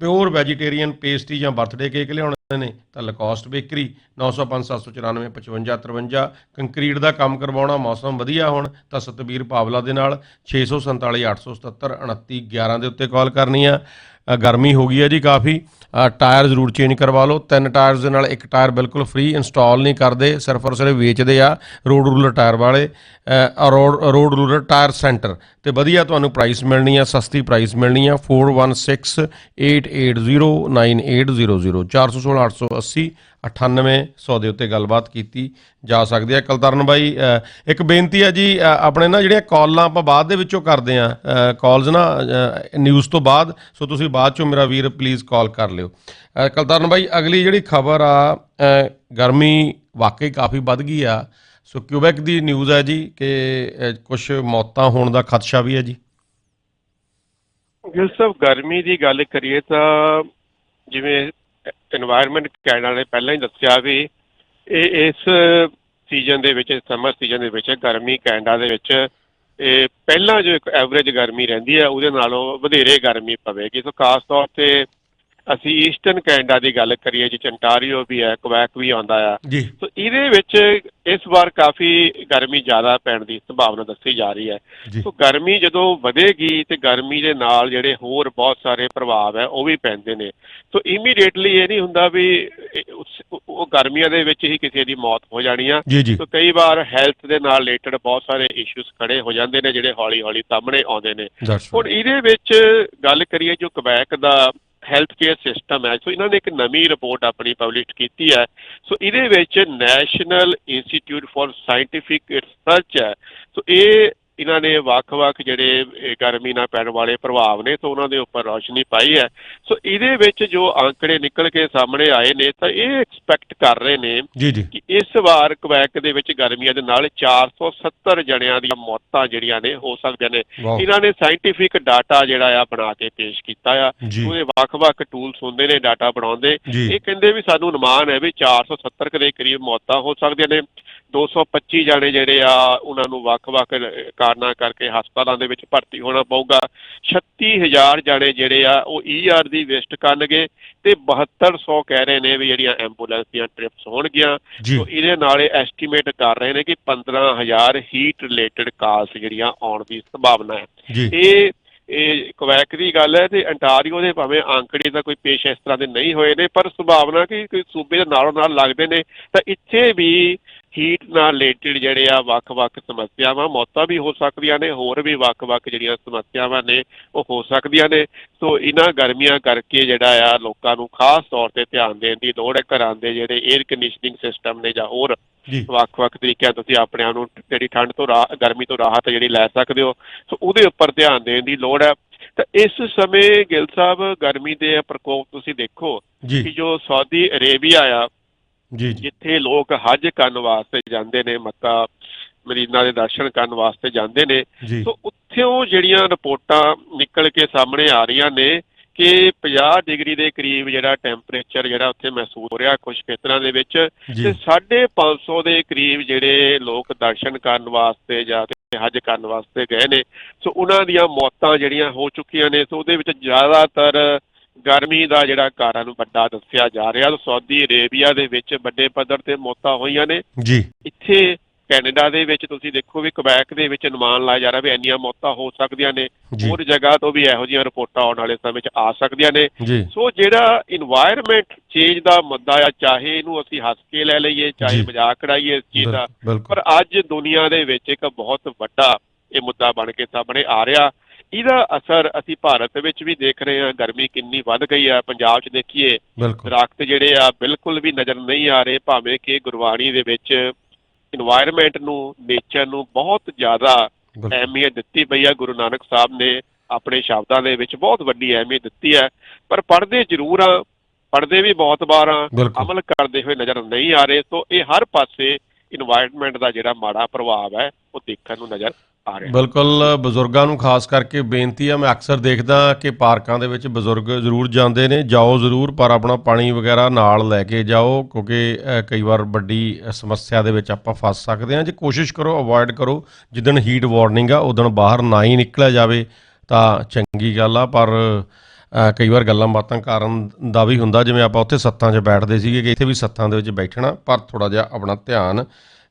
ਪਿਓਰ ਵੈਜੀਟੇਰੀਅਨ ਪੇਸਟਰੀ ਜਾਂ ਬਰਥਡੇ ਕੇਕ ਲਿਆਉਣਾ ਨੇ ਤਾਂ ਲਕੋਸਟ ਬੇਕਰੀ 905 794 55 53 ਕੰਕਰੀਟ ਦਾ ਕੰਮ ਕਰਵਾਉਣਾ ਮੌਸਮ ਵਧੀਆ ਹੋਣ ਤਾਂ ਸਤਬੀਰ ਪਾਵਲਾ ਦੇ ਨਾਲ 647 877 29 11 ਦੇ ਉੱਤੇ ਕਾਲ ਕਰਨੀ ਆ। ਗਰਮੀ ਹੋ ਗਈ ਹੈ ਜੀ ਕਾਫੀ। ਟਾਇਰ ਜ਼ਰੂਰ ਚੇਂਜ ਕਰਵਾ ਲਓ। ਤਿੰਨ ਟਾਇਰਸ ਦੇ ਨਾਲ ਇੱਕ ਟਾਇਰ ਬਿਲਕੁਲ ਫ੍ਰੀ ਇੰਸਟਾਲ ਨਹੀਂ ਕਰਦੇ ਸਿਰਫ ਔਰ ਸਿਰਫ ਵੇਚਦੇ ਆ ਰੋਡ ਰੂਲਰ ਟਾਇਰ ਵਾਲੇ। ਅ, road road ruler tyre centre. ਤੇ ਵਧੀਆ ਤੁਹਾਨੂੰ ਪ੍ਰਾਈਸ ਮਿਲਣੀ ਆ ਸਸਤੀ ਪ੍ਰਾਈਸ ਮਿਲਣੀ ਆ 4168809800 416 880 9800 ਦੇ ਉੱਤੇ ਗੱਲਬਾਤ ਕੀਤੀ ਜਾ ਸਕਦੀ ਹੈ ਕਲਤਰਨ ਬਾਈ ਇੱਕ ਬੇਨਤੀ ਆ ਜੀ ਆਪਣੇ ਨਾ ਜਿਹੜੀਆਂ ਕਾਲਾਂ ਆਪਾਂ ਬਾਅਦ ਦੇ ਵਿੱਚੋਂ ਕਰਦੇ ਆ ਕਾਲਸ ਨਾ ਨਿਊਜ਼ ਤੋਂ ਬਾਅਦ ਸੋ ਤੁਸੀਂ ਬਾਅਦ ਚੋਂ ਮੇਰਾ ਵੀਰ ਪਲੀਜ਼ ਕਾਲ ਕਰ ਲਿਓ। ਅ, ਕਲਤਰਨ ਬਾਈ ਅਗਲੀ ਜਿਹੜੀ ਖਬਰ ਆ ਗਰਮੀ ਵਾਕਈ ਕਾਫੀ ਵੱਧ ਗਈ ਆ। ਸੋ ਕਿਊਬੈਕ ਦੀ ਨਿਊਜ਼ ਹੈ ਜੀ ਕਿ ਕੁਝ ਮੌਤਾਂ ਹੋਣ ਦਾ ਖਦਸ਼ਾ ਵੀ ਹੈ ਜੀ। ਗਿਲ ਸਾਹਿਬ, ਗਰਮੀ ਦੀ ਗੱਲ ਕਰੀਏ ਤਾਂ ਜਿਵੇਂ এনवायरमेंट ਕੈਨੇਡਾ ਨੇ ਪਹਿਲਾਂ ਹੀ ਦੱਸਿਆ ਵੀ ਇਹ ਇਸ ਸੀਜ਼ਨ ਦੇ ਵਿੱਚ ਸਮਰ ਸੀਜ਼ਨ ਦੇ ਵਿੱਚ ਗਰਮੀ ਕੈਨੇਡਾ ਦੇ ਵਿੱਚ, ਇਹ ਪਹਿਲਾਂ ਜੋ ਇੱਕ ਐਵਰੇਜ ਗਰਮੀ ਰਹਿੰਦੀ ਹੈ, ਉਹਦੇ ਨਾਲੋਂ ਵਧੇਰੇ ਗਰਮੀ ਪਵੇਗੀ। ਸੋ ਖਾਸ ਤੌਰ ਤੇ ਅਸੀਂ ਈਸਟਰਨ ਕੈਨੇਡਾ ਦੀ ਗੱਲ ਕਰੀਏ ਜਿਹ 'ਚ ਅੰਟਾਰੀਓ ਵੀ ਹੈ ਕੁਵੈਕ ਵੀ ਆਉਂਦਾ ਆ। ਸੋ ਇਹਦੇ ਵਿੱਚ ਇਸ ਵਾਰ ਕਾਫੀ ਗਰਮੀ ਜ਼ਿਆਦਾ ਪੈਣ ਦੀ ਸੰਭਾਵਨਾ ਦੱਸੀ ਜਾ ਰਹੀ ਹੈ। ਸੋ ਗਰਮੀ ਜਦੋਂ ਵਧੇਗੀ ਤੇ ਗਰਮੀ ਦੇ ਨਾਲ ਜਿਹੜੇ ਹੋਰ ਬਹੁਤ ਸਾਰੇ ਪ੍ਰਭਾਵ ਹੈ ਉਹ ਵੀ ਪੈਂਦੇ ਨੇ। ਸੋ ਇਮੀਡੀਏਟਲੀ ਇਹ ਨਹੀਂ ਹੁੰਦਾ ਵੀ ਉਹ ਗਰਮੀਆਂ ਦੇ ਵਿੱਚ ਹੀ ਕਿਸੇ ਦੀ ਮੌਤ ਹੋ ਜਾਣੀ ਆ। ਸੋ ਕਈ ਵਾਰ ਹੈਲਥ ਦੇ ਨਾਲ ਰਿਲੇਟਡ ਬਹੁਤ ਸਾਰੇ ਇਸ਼ੂਸ ਖੜੇ ਹੋ ਜਾਂਦੇ ਨੇ ਜਿਹੜੇ ਹੌਲੀ ਹੌਲੀ ਸਾਹਮਣੇ ਆਉਂਦੇ ਨੇ। ਹੁਣ ਇਹਦੇ ਵਿੱਚ ਗੱਲ ਕਰੀਏ ਜੋ ਕੁਬੈਕ ਦਾ ਹੈਲਥ ਕੇਅਰ ਸਿਸਟਮ ਹੈ। ਸੋ ਇਹਨਾਂ ਨੇ ਇੱਕ ਨਵੀਂ ਰਿਪੋਰਟ ਆਪਣੀ ਪਬਲਿਸ਼ ਕੀਤੀ ਹੈ। ਸੋ ਇਹਦੇ ਵਿੱਚ national institute for scientific research ਹੈ। ਸੋ ਇਹ ਇਹਨਾਂ ਨੇ ਵੱਖ-ਵੱਖ ਜਿਹੜੇ ਗਰਮੀ ਨਾਲ ਪੈਣ ਵਾਲੇ ਪ੍ਰਭਾਵ ਨੇ ਸੋ ਉਹਨਾਂ ਦੇ ਉੱਪਰ ਰੌਸ਼ਨੀ ਪਾਈ ਹੈ। ਸੋ ਇਹਦੇ ਵਿੱਚ ਜੋ ਅੰਕੜੇ ਨਿਕਲ ਕੇ ਸਾਹਮਣੇ ਆਏ ਨੇ ਤਾਂ ਇਹ ਐਕਸਪੈਕਟ ਕਰ ਰਹੇ ਨੇ ਕਿ ਇਸ ਵਾਰ ਕੁਬੈਕ ਦੇ ਵਿੱਚ ਗਰਮੀਆਂ ਦੇ ਨਾਲ 470 ਜਣਿਆਂ ਦੀਆਂ ਮੌਤਾਂ ਜਿਹੜੀਆਂ ਨੇ ਹੋ ਸਕਦੀਆਂ ਨੇ। ਇਹਨਾਂ ਨੇ ਸਾਇੰਟੀਫਿਕ ਡਾਟਾ ਜਿਹੜਾ ਆ ਬਣਾ ਕੇ ਪੇਸ਼ ਕੀਤਾ ਆ। ਉਹਦੇ ਵੱਖ-ਵੱਖ ਟੂਲਸ ਹੁੰਦੇ ਨੇ ਡਾਟਾ ਬਣਾਉਂਦੇ। ਇਹ ਕਹਿੰਦੇ ਵੀ ਸਾਨੂੰ ਅਨੁਮਾਨ ਹੈ ਵੀ 470 ਕੁ ਦੇ ਕਰੀਬ ਮੌਤਾਂ ਹੋ ਸਕਦੀਆਂ ਨੇ। 225 ਜਾਣੇ ਜਿਹੜੇ ਆ ਉਹਨਾਂ ਨੂੰ ਵੱਖ-ਵੱਖ ਕਾਰਨਾਂ ਕਰਕੇ ਹਸਪਤਾਲਾਂ ਦੇ ਵਿੱਚ ਭਰਤੀ ਹੋਣਾ ਪਊਗਾ। 36000 ਜਾਣੇ ਜਿਹੜੇ ਆ ਉਹ ਈਆਰ ਦੀ ਵੇਸਟ ਕਰਨਗੇ ਤੇ 7200 ਕਹਿ ਰਹੇ ਨੇ ਵੀ ਜਿਹੜੀਆਂ ਐਂਬੂਲੈਂਸ ਦੀਆਂ ਟ੍ਰਿਪਸ ਹੋਣਗੀਆਂ। ਸੋ ਇਹਦੇ ਨਾਲ ਇਹ ਐਸਟੀਮੇਟ ਕਰ ਰਹੇ ਨੇ ਕਿ 15000 ਹੀਟ ਰਿਲੇਟਡ ਕਾਲਸ ਜਿਹੜੀਆਂ ਆਉਣ ਦੀ ਸੰਭਾਵਨਾ ਹੈ। ਇਹ ਇਹ ਕੁਵੈਕ ਦੀ ਗੱਲ ਹੈ ਤੇ ਅੰਟਾਰੀਓ ਦੇ ਭਾਵੇਂ ਆંકੜੇ ਦਾ ਕੋਈ ਪੇਸ਼ ਇਸ ਤਰ੍ਹਾਂ ਦੇ ਨਹੀਂ ਹੋਏ ਨੇ ਪਰ ਸੰਭਾਵਨਾ ਕਿ ਕੋਈ ਸੂਬੇ ਦੇ ਨਾਲੋਂ ਨਾਲ ਲੱਗਦੇ ਨੇ ਤਾਂ ਇੱਥੇ ਵੀ ਹੀਟ ਨਾਲ ਰਿਲੇਟਡ ਜਿਹੜੇ ਆ ਵੱਖ-ਵੱਖ ਸਮੱਸਿਆਵਾਂ ਮੌਤਾਂ ਵੀ ਹੋ ਸਕਦੀਆਂ ਨੇ ਹੋਰ ਵੀ ਵੱਖ-ਵੱਖ ਜਿਹੜੀਆਂ ਸਮੱਸਿਆਵਾਂ ਨੇ ਉਹ ਹੋ ਸਕਦੀਆਂ ਨੇ। ਸੋ ਇਹਨਾਂ ਗਰਮੀਆਂ ਕਰਕੇ ਜਿਹੜਾ ਆ ਲੋਕਾਂ ਨੂੰ ਖਾਸ ਤੌਰ ਤੇ ਧਿਆਨ ਦੇਣ ਦੀ ਲੋੜ ਹੈ। ਘਰਾਂ ਦੇ ਜਿਹੜੇ 에ਅਰ ਕੰਡੀਸ਼ਨਿੰਗ ਸਿਸਟਮ ਨੇ ਜਾਂ ਹੋਰ ਵੱਖ-ਵੱਖ ਤਰੀਕਿਆਂ ਤੁਸੀਂ ਆਪਣੇ ਆਪ ਨੂੰ ਜਿਹੜੀ ਠੰਡ ਤੋਂ ਰਾਹ ਗਰਮੀ ਤੋਂ ਰਾਹਤ ਜਿਹੜੀ ਲੈ ਸਕਦੇ ਹੋ। ਸੋ ਉਹਦੇ ਉੱਪਰ ਧਿਆਨ ਦੇਣ ਦੀ ਲੋੜ ਹੈ। ਤਾਂ ਇਸ ਸਮੇਂ ਗਿਲ ਸਾਹਿਬ ਗਰਮੀ ਦੇ ਪ੍ਰਕੋਪ ਤੁਸੀਂ ਦੇਖੋ ਕਿ ਜੀ ਸਾਊਦੀ ਅਰੇਬੀਆ ਆ ਜਿੱਥੇ ਲੋਕ ਹਜ ਕਰਨ ਵਾਸਤੇ ਜਾਂਦੇ ਨੇ ਮੱਕਾ ਮਦੀਨਾ ਦੇ ਦਰਸ਼ਨ ਕਰਨ ਵਾਸਤੇ ਜਾਂਦੇ ਨੇ ਸੋ ਉੱਥੋਂ ਜਿਹੜੀਆਂ ਰਿਪੋਰਟਾਂ ਨਿਕਲ ਕੇ ਸਾਹਮਣੇ ਆ ਰਹੀਆਂ ਨੇ ਕਿ 50 ਡਿਗਰੀ ਦੇ ਕਰੀਬ ਜਿਹੜਾ ਟੈਂਪਰੇਚਰ ਜਿਹੜਾ ਉੱਥੇ ਮਹਿਸੂਸ ਹੋ ਰਿਹਾ ਕੁਝ ਖੇਤਰਾਂ ਦੇ ਵਿੱਚ ਤੇ 550 ਦੇ ਕਰੀਬ ਜਿਹੜੇ ਲੋਕ ਦਰਸ਼ਨ ਕਰਨ ਵਾਸਤੇ ਜਾਂ ਤੇ ਹਜ ਕਰਨ ਵਾਸਤੇ ਗਏ ਨੇ। ਸੋ ਉਹਨਾਂ ਦੀਆਂ ਮੌਤਾਂ ਜਿਹੜੀਆਂ ਹੋ ਚੁੱਕੀਆਂ ਨੇ ਸੋ ਉਹਦੇ ਵਿੱਚ ਜ਼ਿਆਦਾਤਰ ਗਰਮੀ ਦਾ ਜਿਹੜਾ ਕਾਰਨ ਵੱਡਾ ਦੱਸਿਆ ਜਾ ਰਿਹਾ। ਸਾਊਦੀ ਅਰੇਬੀਆ ਦੇ ਵਿੱਚ ਵੱਡੇ ਪੱਧਰ ਤੇ ਮੌਤਾਂ ਹੋਈਆਂ ਨੇ। ਜੀ। ਇੱਥੇ ਕੈਨੇਡਾ ਦੇ ਵਿੱਚ ਤੁਸੀਂ ਦੇਖੋ ਵੀ ਕਵੈਕ ਦੇ ਵਿੱਚ ਅਨੁਮਾਨ ਲਾਇਆ ਜਾ ਰਿਹਾ ਵੀ ਇੰਨੀਆਂ ਮੌਤਾਂ ਹੋ ਸਕਦੀਆਂ ਨੇ। ਹੋਰ ਜਗ੍ਹਾ ਤੋਂ ਵੀ ਇਹੋ ਜਿਹੀਆਂ ਰਿਪੋਰਟਾਂ ਆਉਣ ਵਾਲੇ ਸਮੇਂ 'ਚ ਆ ਸਕਦੀਆਂ ਨੇ। ਸੋ ਜਿਹੜਾ এনवायरमेंट ਚੇਂਜ ਦਾ ਮੁੱਦਾ ਆ ਚਾਹੇ ਇਹਨੂੰ ਅਸੀਂ ਹੱਸ ਕੇ ਲੈ ਲਈਏ ਚਾਹੇ ਮਜ਼ਾਕ ਕਰਾਈਏ ਇਸ ਚੀਜ਼ ਦਾ। ਪਰ ਅੱਜ ਦੁਨੀਆ ਦੇ ਵਿੱਚ ਇੱਕ ਬਹੁਤ ਵੱਡਾ ਇਹ ਮੁੱਦਾ ਬਣ ਕੇ ਸਾਹਮਣੇ ਆ ਰਿਹਾ। ਇਹਦਾ ਅਸਰ ਅਸੀਂ ਭਾਰਤ ਵਿੱਚ ਵੀ ਦੇਖ ਰਹੇ ਹਾਂ। ਗਰਮੀ ਕਿੰਨੀ ਵੱਧ ਗਈ ਆ। ਪੰਜਾਬ 'ਚ ਦੇਖੀਏ ਦਰਖਤ ਜਿਹੜੇ ਆ ਬਿਲਕੁਲ ਵੀ ਨਜ਼ਰ ਨਹੀਂ ਆ ਰਹੇ ਭਾਵੇਂ ਕਿ ਗੁਰਬਾਣੀ ਦੇ ਵਿੱਚ এনवायरमेंट ਨੂੰ ਨੇਚਰ ਨੂੰ ਬਹੁਤ ਜ਼ਿਆਦਾ ਅਹਿਮੀਅਤ ਦਿੱਤੀ ਪਈ ਆ। ਗੁਰੂ ਨਾਨਕ ਸਾਹਿਬ ਨੇ ਆਪਣੇ ਸ਼ਬਦਾਂ ਦੇ ਵਿੱਚ ਬਹੁਤ ਵੱਡੀ ਅਹਿਮੀਅਤ ਦਿੱਤੀ ਹੈ ਪਰ ਪੜਦੇ ਜ਼ਰੂਰ ਆ ਪੜਦੇ ਵੀ ਬਹੁਤ ਵਾਰ ਆ। ਅਮਲ ਕਰਦੇ ਹੋਏ ਨਜ਼ਰ ਨਹੀਂ ਆ ਰਹੇ। ਸੋ ਇਹ ਹਰ ਪਾਸੇ এনवायरमेंट ਦਾ ਜਿਹੜਾ ਮਾੜਾ ਪ੍ਰਭਾਵ ਹੈ ਉਹ ਦੇਖਣ ਨੂੰ ਨਜ਼ਰ ਆ ਰਿਹਾ। ਬਿਲਕੁਲ, ਬਜ਼ੁਰਗਾਂ ਨੂੰ ਖਾਸ ਕਰਕੇ ਬੇਨਤੀ ਆ, ਮੈਂ ਅਕਸਰ ਦੇਖਦਾ ਕਿ ਪਾਰਕਾਂ ਦੇ ਵਿੱਚ ਬਜ਼ੁਰਗ ਜ਼ਰੂਰ ਜਾਂਦੇ ਨੇ। ਜਾਓ ਜ਼ਰੂਰ, ਪਰ ਆਪਣਾ ਪਾਣੀ ਵਗੈਰਾ ਨਾਲ ਲੈ ਕੇ ਜਾਓ, ਕਿਉਂਕਿ ਕਈ ਵਾਰ ਵੱਡੀ ਸਮੱਸਿਆ ਦੇ ਵਿੱਚ ਆਪਾਂ ਫਸ ਸਕਦੇ ਹਾਂ। ਜੇ ਕੋਸ਼ਿਸ਼ ਕਰੋ, ਅਵੋਇਡ ਕਰੋ ਜਿੱਦਣ ਹੀਟ ਵਾਰਨਿੰਗ ਆ ਉਦੋਂ ਬਾਹਰ ਨਾ ਹੀ ਨਿਕਲਿਆ ਜਾਵੇ, ਤਾਂ ਚੰਗੀ ਗੱਲ ਆ। ਪਰ ਕਈ ਵਾਰ ਗੱਲਾਂ ਬਾਤਾਂ ਕਾਰਨ ਦਾ ਵੀ ਹੁੰਦਾ, ਜਿਵੇਂ ਆਪਾਂ ਉੱਥੇ ਸੱਤਾਂ 'ਚ ਬੈਠਦੇ ਸੀਗੇ ਕਿ ਇੱਥੇ ਵੀ ਸੱਤਾਂ ਦੇ ਵਿੱਚ ਬੈਠਣਾ, ਪਰ ਥੋੜਾ ਜਿਹਾ ਆਪਣਾ ਧਿਆਨ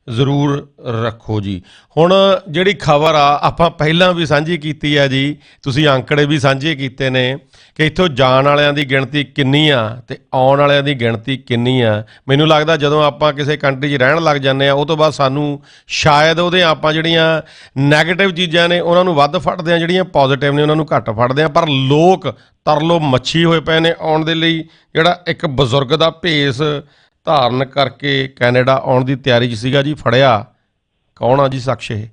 ਜ਼ਰੂਰ ਰੱਖੋ ਜੀ। ਹੁਣ ਜਿਹੜੀ ਖਬਰ ਆ, ਆਪਾਂ ਪਹਿਲਾਂ ਵੀ ਸਾਂਝੀ ਕੀਤੀ ਆ ਜੀ, ਤੁਸੀਂ ਅੰਕੜੇ ਵੀ ਸਾਂਝੇ ਕੀਤੇ ਨੇ ਕਿ ਇੱਥੋਂ ਜਾਣ ਵਾਲਿਆਂ ਦੀ ਗਿਣਤੀ ਕਿੰਨੀ ਆ ਤੇ ਆਉਣ ਵਾਲਿਆਂ ਦੀ ਗਿਣਤੀ ਕਿੰਨੀ ਆ। ਮੈਨੂੰ ਲੱਗਦਾ ਜਦੋਂ ਆਪਾਂ ਕਿਸੇ ਕੰਟਰੀ 'ਚ ਰਹਿਣ ਲੱਗ ਜਾਂਦੇ ਆ, ਉਹ ਤੋਂ ਬਾਅਦ ਸਾਨੂੰ ਸ਼ਾਇਦ ਉਹਦੇ ਆਪਾਂ ਜਿਹੜੀਆਂ 네ਗੇਟਿਵ ਚੀਜ਼ਾਂ ਨੇ, ਉਹਨਾਂ ਨੂੰ ਵੱਧ ਫੜਦੇ ਆ, ਜਿਹੜੀਆਂ ਪੋਜ਼ਿਟਿਵ ਨੇ, ਉਹਨਾਂ ਨੂੰ ਘੱਟ ਫੜਦੇ ਆ। ਪਰ ਲੋਕ ਤਰਲੋ ਮੱਛੀ ਹੋਏ ਪਏ ਨੇ ਆਉਣ ਦੇ ਲਈ, ਜਿਹੜਾ ਇੱਕ ਬਜ਼ੁਰਗ ਦਾ ਭੇਸ ਧਾਰਨ ਕਰਕੇ ਕੈਨੇਡਾ ਆਉਣ ਦੀ ਤਿਆਰੀ 'ਚ ਸੀਗਾ ਜੀ, ਫੜਿਆ। ਕੌਣ ਆ ਜੀ ਸ਼ਖਸ ਇਹ?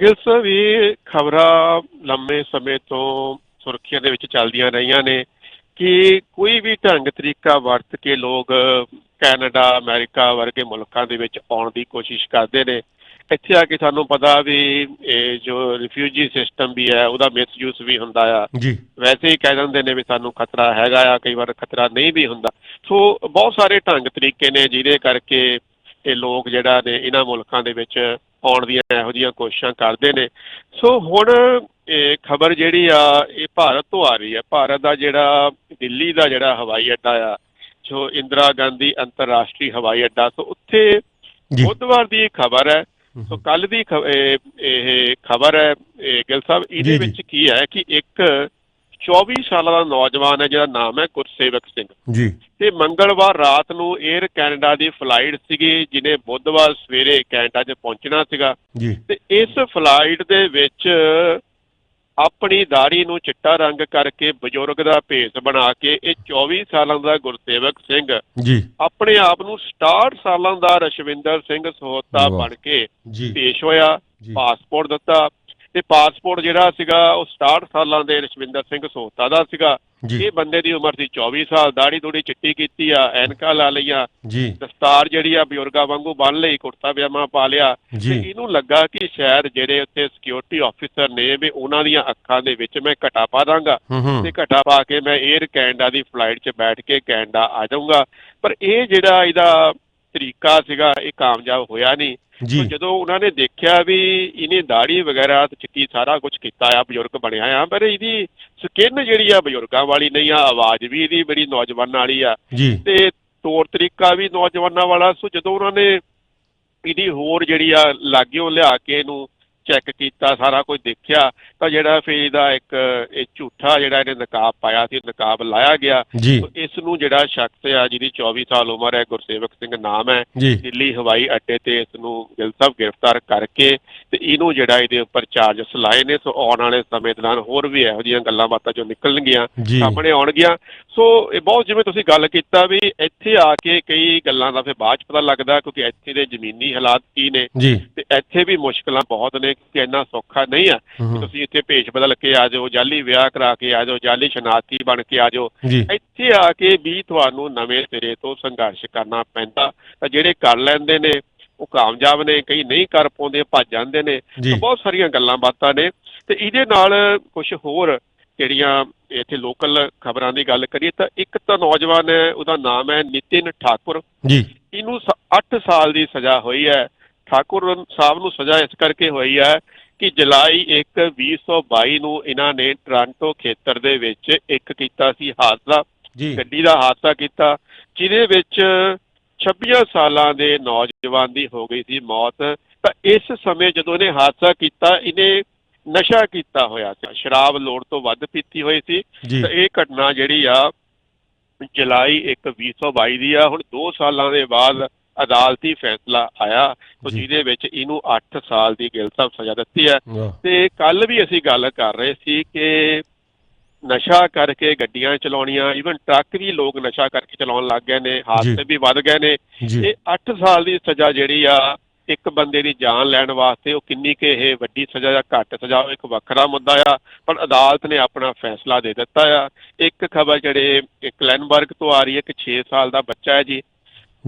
ਗਿਲ ਸਾਹਿਬ ਇਹ ਖਬਰਾਂ ਲੰਮੇ ਸਮੇਂ ਤੋਂ ਸੁਰੱਖਿਆ ਦੇ ਵਿੱਚ ਚੱਲਦੀਆਂ ਰਹੀਆਂ ਨੇ ਕਿ ਕੋਈ ਵੀ ਢੰਗ, ਤਰੀਕਾ ਵਰਤ ਕੇ ਲੋਕ ਕੈਨੇਡਾ, ਅਮਰੀਕਾ ਵਰਗੇ ਮੁਲਕਾਂ ਦੇ ਵਿੱਚ ਆਉਣ ਦੀ ਕੋਸ਼ਿਸ਼ ਕਰਦੇ ਨੇ। ਇੱਥੇ ਆ ਕੇ ਸਾਨੂੰ ਪਤਾ ਵੀ ਇਹ ਜੋ ਰਿਫਿਊਜੀ ਸਿਸਟਮ ਵੀ ਹੈ ਉਹਦਾ ਮਿਸਯੂਜ਼ ਵੀ ਹੁੰਦਾ ਆ। ਜੀ। ਵੈਸੇ ਹੀ ਕਹਿ ਦਿੰਦੇ ਨੇ ਵੀ ਸਾਨੂੰ ਖਤਰਾ ਹੈਗਾ ਆ ਕਈ ਵਾਰ ਖਤਰਾ ਨਹੀਂ ਵੀ ਹੁੰਦਾ। ਸੋ ਬਹੁਤ ਸਾਰੇ ਢੰਗ ਤਰੀਕੇ ਨੇ ਜਿਹਦੇ ਕਰਕੇ ਇਹ ਲੋਕ ਜਿਹੜਾ ਨੇ ਇਹਨਾਂ ਮੁਲਕਾਂ ਦੇ ਵਿੱਚ ਆਉਣ ਦੀਆਂ ਇਹੋ ਜਿਹੀਆਂ ਕੋਸ਼ਿਸ਼ਾਂ ਕਰਦੇ ਨੇ। ਸੋ ਹੁਣ ਇਹ ਖਬਰ ਜਿਹੜੀ ਆ ਇਹ ਭਾਰਤ ਤੋਂ ਆ ਰਹੀ ਹੈ। ਭਾਰਤ ਦਾ ਜਿਹੜਾ ਦਿੱਲੀ ਦਾ ਜਿਹੜਾ ਹਵਾਈ ਅੱਡਾ ਆ ਜੋ ਇੰਦਰਾ ਗਾਂਧੀ ਅੰਤਰਰਾਸ਼ਟਰੀ ਹਵਾਈ ਅੱਡਾ ਸੋ ਉੱਥੇ ਬੁੱਧਵਾਰ ਦੀ ਖਬਰ ਹੈ ਸੋ ਕੱਲ ਦੀ ਇਹ- ਖਬਰ ਹੈ ਗਿਲ ਸਾਹਿਬ ਇਹਦੇ। ਵਿੱਚ ਕੀ ਹੈ ਕਿ ਇੱਕ 24 ਸਾਲਾਂ ਦਾ ਨੌਜਵਾਨ ਹੈ ਜਿਹਦਾ ਨਾਮ ਹੈ ਗੁਰਸੇਵਕ ਸਿੰਘ। ਜੀ। ਤੇ ਮੰਗਲਵਾਰ ਰਾਤ ਨੂੰ 에ਅਰ ਕੈਨੇਡਾ ਦੀ ਫਲਾਈਟ ਸੀਗੀ ਜਿਹਨੇ ਬੁੱਧਵਾਰ ਸਵੇਰੇ ਕੈਨੇਡਾ 'ਚ ਪਹੁੰਚਣਾ ਸੀਗਾ। ਤੇ ਇਸ ਫਲਾਈਟ ਦੇ ਵਿੱਚ ਆਪਣੀ ਦਾੜੀ ਨੂੰ ਚਿੱਟਾ ਰੰਗ ਕਰਕੇ ਬਜ਼ੁਰਗ ਦਾ ਭੇਸ ਬਣਾ ਕੇ ਇਹ 24 ਸਾਲਾਂ ਦਾ ਗੁਰਸੇਵਕ ਸਿੰਘ। ਜੀ। ਆਪਣੇ ਆਪ ਨੂੰ 67 ਸਾਲਾਂ ਦਾ ਰਸ਼ਵਿੰਦਰ ਸਿੰਘ ਸਹੋਤਾ। ਬਣ ਕੇ ਪੇਸ਼ ਹੋਇਆ ਪਾਸਪੋਰਟ ਦਿੱਤਾ ਤੇ ਪਾਸਪੋਰਟ ਜਿਹੜਾ ਸੀਗਾ ਉਹ 67 ਸਾਲਾਂ ਦੇ ਰਸ਼ਵਿੰਦਰ ਸਿੰਘ ਸੋਹਤਾ ਦਾ ਸੀਗਾ। ਇਹ ਬੰਦੇ ਦੀ ਉਮਰ ਸੀ 24 ਸਾਲ। ਦਾੜੀ ਦੂੜੀ ਚਿੱਟੀ ਕੀਤੀ ਆ ਐਨਕਾਂ ਲਾ ਲਈਆਂ। ਜੀ। ਦਸਤਾਰ ਜਿਹੜੀ ਆ ਬਜ਼ੁਰਗਾਂ ਵਾਂਗੂ ਬੰਨ ਲਈ ਕੁੜਤਾ ਪਜਾਮਾ ਪਾ ਲਿਆ। ਤੇ ਇਹਨੂੰ ਲੱਗਾ ਕਿ ਸ਼ਾਇਦ ਜਿਹੜੇ ਉੱਥੇ ਸਿਕਿਉਰਿਟੀ ਆਫੀਸਰ ਨੇ ਵੀ ਉਹਨਾਂ ਦੀਆਂ ਅੱਖਾਂ ਦੇ ਵਿੱਚ ਮੈਂ ਘਟਾ ਪਾ ਦਾਂਗਾ। ਤੇ ਘਟਾ ਪਾ ਕੇ ਮੈਂ 에ਅਰ ਕੈਨੇਡਾ ਦੀ ਫਲਾਈਟ 'ਚ ਬੈਠ ਕੇ ਕੈਨੇਡਾ ਆ ਜਾਊਂਗਾ। ਪਰ ਇਹ ਜਿਹੜਾ ਇਹਦਾ ਤਰੀਕਾ ਸੀਗਾ ਇਹ ਕਾਮਯਾਬ ਹੋਇਆ ਨਹੀਂ। ਜੀ। ਜਦੋਂ ਉਹਨਾਂ ਨੇ ਦੇਖਿਆ ਵੀ ਇਹਨੇ ਦਾੜੀ ਵਗੈਰਾ ਤੇ ਚਿੱਟੀ ਸਾਰਾ ਕੁਝ ਕੀਤਾ ਆ ਬਜ਼ੁਰਗ ਬਣਿਆ ਆ ਪਰ ਇਹਦੀ ਸਕਿਨ ਜਿਹੜੀ ਆ ਬਜ਼ੁਰਗਾਂ ਵਾਲੀ ਨਹੀਂ ਆ ਆਵਾਜ਼ ਵੀ ਇਹਦੀ ਬੜੀ ਨੌਜਵਾਨਾਂ ਵਾਲੀ ਆ। ਤੇ ਤੌਰ ਤਰੀਕਾ ਵੀ ਨੌਜਵਾਨਾਂ ਵਾਲਾ ਸੋ ਜਦੋਂ ਉਹਨਾਂ ਨੇ ਇਹਦੀ ਹੋਰ ਜਿਹੜੀ ਆ ਲਾਗਿਓ ਲਿਆ ਕੇ ਇਹਨੂੰ ਚੈੱਕ ਕੀਤਾ ਸਾਰਾ ਕੁਝ ਦੇਖਿਆ ਤਾਂ ਜਿਹੜਾ ਫਿਰ ਇਹਦਾ ਇੱਕ ਇਹ ਝੂਠਾ ਜਿਹੜਾ ਇਹਨੇ ਨਕਾਬ ਪਾਇਆ ਸੀ ਨਕਾਬ ਲਾਇਆ ਗਿਆ। ਇਸ ਨੂੰ ਜਿਹੜਾ ਸ਼ਖਸ ਆ ਜਿਹਦੀ 24 ਸਾਲ ਉਮਰ ਹੈ ਗੁਰਸੇਵਕ ਸਿੰਘ ਨਾਮ ਹੈ ਦਿੱਲੀ ਹਵਾਈ ਅੱਡੇ ਤੇ ਇਸ ਨੂੰ ਗਿਲ ਸਾਹਿਬ ਗ੍ਰਿਫਤਾਰ ਕਰਕੇ ਤੇ ਇਹਨੂੰ ਜਿਹੜਾ ਇਹਦੇ ਉੱਪਰ ਚਾਰਜਸ ਲਾਏ ਨੇ ਸੋ ਆਉਣ ਵਾਲੇ ਸਮੇਂ ਦੌਰਾਨ ਹੋਰ ਵੀ ਇਹੋ ਜਿਹੀਆਂ ਗੱਲਾਂ ਬਾਤਾਂ ਜੋ ਨਿਕਲਣਗੀਆਂ ਸਾਹਮਣੇ ਆਉਣਗੀਆਂ। ਸੋ ਇਹ ਬਹੁਤ ਜਿਵੇਂ ਤੁਸੀਂ ਗੱਲ ਕੀਤਾ ਵੀ ਇੱਥੇ ਆ ਕੇ ਕਈ ਗੱਲਾਂ ਦਾ ਫਿਰ ਬਾਅਦ ਚ ਪਤਾ ਲੱਗਦਾ ਕਿਉਂਕਿ ਇੱਥੇ ਦੇ ਜ਼ਮੀਨੀ ਹਾਲਾਤ ਕੀ ਨੇ ਤੇ ਇੱਥੇ ਵੀ ਮੁਸ਼ਕਲਾਂ ਬਹੁਤ ਨੇ ਕਿ ਇੰਨਾ ਸੌਖਾ ਨਹੀਂ ਆ ਤੁਸੀਂ ਇੱਥੇ ਭੇਸ਼ ਬਦਲ ਕੇ ਆ ਜਾਓ ਜਾਲੀ ਵਿਆਹ ਕਰਾ ਕੇ ਆ ਜਾਓ ਜਾਲੀ ਸ਼ਨਾਖਤੀ ਬਣ ਕੇ ਆ ਜਾਓ। ਜੀ। ਇੱਥੇ ਆ ਕੇ ਵੀ ਤੁਹਾਨੂੰ ਨਵੇਂ ਸਿਰੇ ਤੋਂ ਸੰਘਰਸ਼ ਕਰਨਾ ਪੈਂਦਾ। ਤਾਂ ਜਿਹੜੇ ਕਰ ਲੈਂਦੇ ਨੇ ਉਹ ਕਾਮਯਾਬ ਨੇ ਕਈ ਨਹੀਂ ਕਰ ਪਾਉਂਦੇ ਭੱਜ ਜਾਂਦੇ ਨੇ। ਜੀ। ਤਾਂ ਬਹੁਤ ਸਾਰੀਆਂ ਗੱਲਾਂ ਬਾਤਾਂ ਨੇ। ਤੇ ਇਹਦੇ ਨਾਲ ਕੁਝ ਹੋਰ ਜਿਹੜੀਆਂ ਇੱਥੇ ਲੋਕਲ ਖਬਰਾਂ ਦੀ ਗੱਲ ਕਰੀਏ ਤਾਂ ਇੱਕ ਤਾਂ ਨੌਜਵਾਨ ਹੈ ਉਹਦਾ ਨਾਮ ਹੈ ਨਿਤਿਨ ਠਾਕੁਰ। ਜੀ। ਇਹਨੂੰ 8 ਸਾਲ ਦੀ ਸਜ਼ਾ ਹੋਈ ਹੈ। ਠਾਕੁਰ ਸਾਹਿਬ ਨੂੰ ਸਜ਼ਾ ਇਸ ਕਰਕੇ ਹੋਈ ਹੈ ਕਿ ਜੁਲਾਈ 1 2022 ਨੂੰ ਇਹਨਾਂ ਨੇ ਟ੍ਰਾਂਟੋ ਖੇਤਰ ਦੇ ਵਿੱਚ ਇੱਕ ਕੀਤਾ ਸੀ ਹਾਦਸਾ ਗੱਡੀ ਦਾ ਹਾਦਸਾ ਕੀਤਾ ਜਿਹਦੇ ਵਿੱਚ 26 ਸਾਲਾਂ ਦੇ ਨੌਜਵਾਨ ਦੀ ਹੋ ਗਈ ਸੀ ਮੌਤ। ਤਾਂ ਇਸ ਸਮੇਂ ਜਦੋਂ ਇਹਨੇ ਹਾਦਸਾ ਕੀਤਾ ਇਹਨੇ ਨਸ਼ਾ ਕੀਤਾ ਹੋਇਆ ਸੀ। ਸ਼ਰਾਬ ਲੋੜ ਤੋਂ ਵੱਧ ਪੀਤੀ ਹੋਈ ਸੀ। ਤਾਂ ਇਹ ਘਟਨਾ ਜਿਹੜੀ ਆ ਜੁਲਾਈ 1 2022 ਦੀ ਆ ਹੁਣ 2 ਸਾਲਾਂ ਦੇ ਬਾਅਦ ਅਦਾਲਤੀ ਫੈਸਲਾ ਆਇਆ ਤੇ। ਜਿਹਦੇ ਵਿੱਚ ਇਹਨੂੰ 8 ਸਾਲ ਦੀ ਗਿਲ ਸਾਹਿਬ ਸਜ਼ਾ ਦਿੱਤੀ ਹੈ। ਤੇ ਕੱਲ ਵੀ ਅਸੀਂ ਗੱਲ ਕਰ ਰਹੇ ਸੀ ਕਿ ਨਸ਼ਾ ਕਰਕੇ ਗੱਡੀਆਂ ਚਲਾਉਣੀਆਂ ਇਵਨ ਟਰੱਕ ਵੀ ਲੋਕ ਨਸ਼ਾ ਕਰਕੇ ਚਲਾਉਣ ਲੱਗ ਗਏ ਨੇ ਹਾਦਸੇ ਵੀ ਵੱਧ ਗਏ ਨੇ। ਇਹ 8 ਸਾਲ ਦੀ ਸਜ਼ਾ ਜਿਹੜੀ ਆ ਇੱਕ ਬੰਦੇ ਦੀ ਜਾਨ ਲੈਣ ਵਾਸਤੇ ਉਹ ਕਿੰਨੀ ਕਿ ਇਹ ਵੱਡੀ ਸਜ਼ਾ ਜਾਂ ਘੱਟ ਸਜ਼ਾ ਉਹ ਇੱਕ ਵੱਖਰਾ ਮੁੱਦਾ ਆ ਪਰ ਅਦਾਲਤ ਨੇ ਆਪਣਾ ਫੈਸਲਾ ਦੇ ਦਿੱਤਾ ਆ। ਇੱਕ ਖਬਰ ਜਿਹੜੇ ਕਲੈਨਬਰਗ ਤੋਂ ਆ ਰਹੀ ਹੈ ਕਿ 6 ਸਾਲ ਦਾ ਬੱਚਾ ਹੈ ਜੀ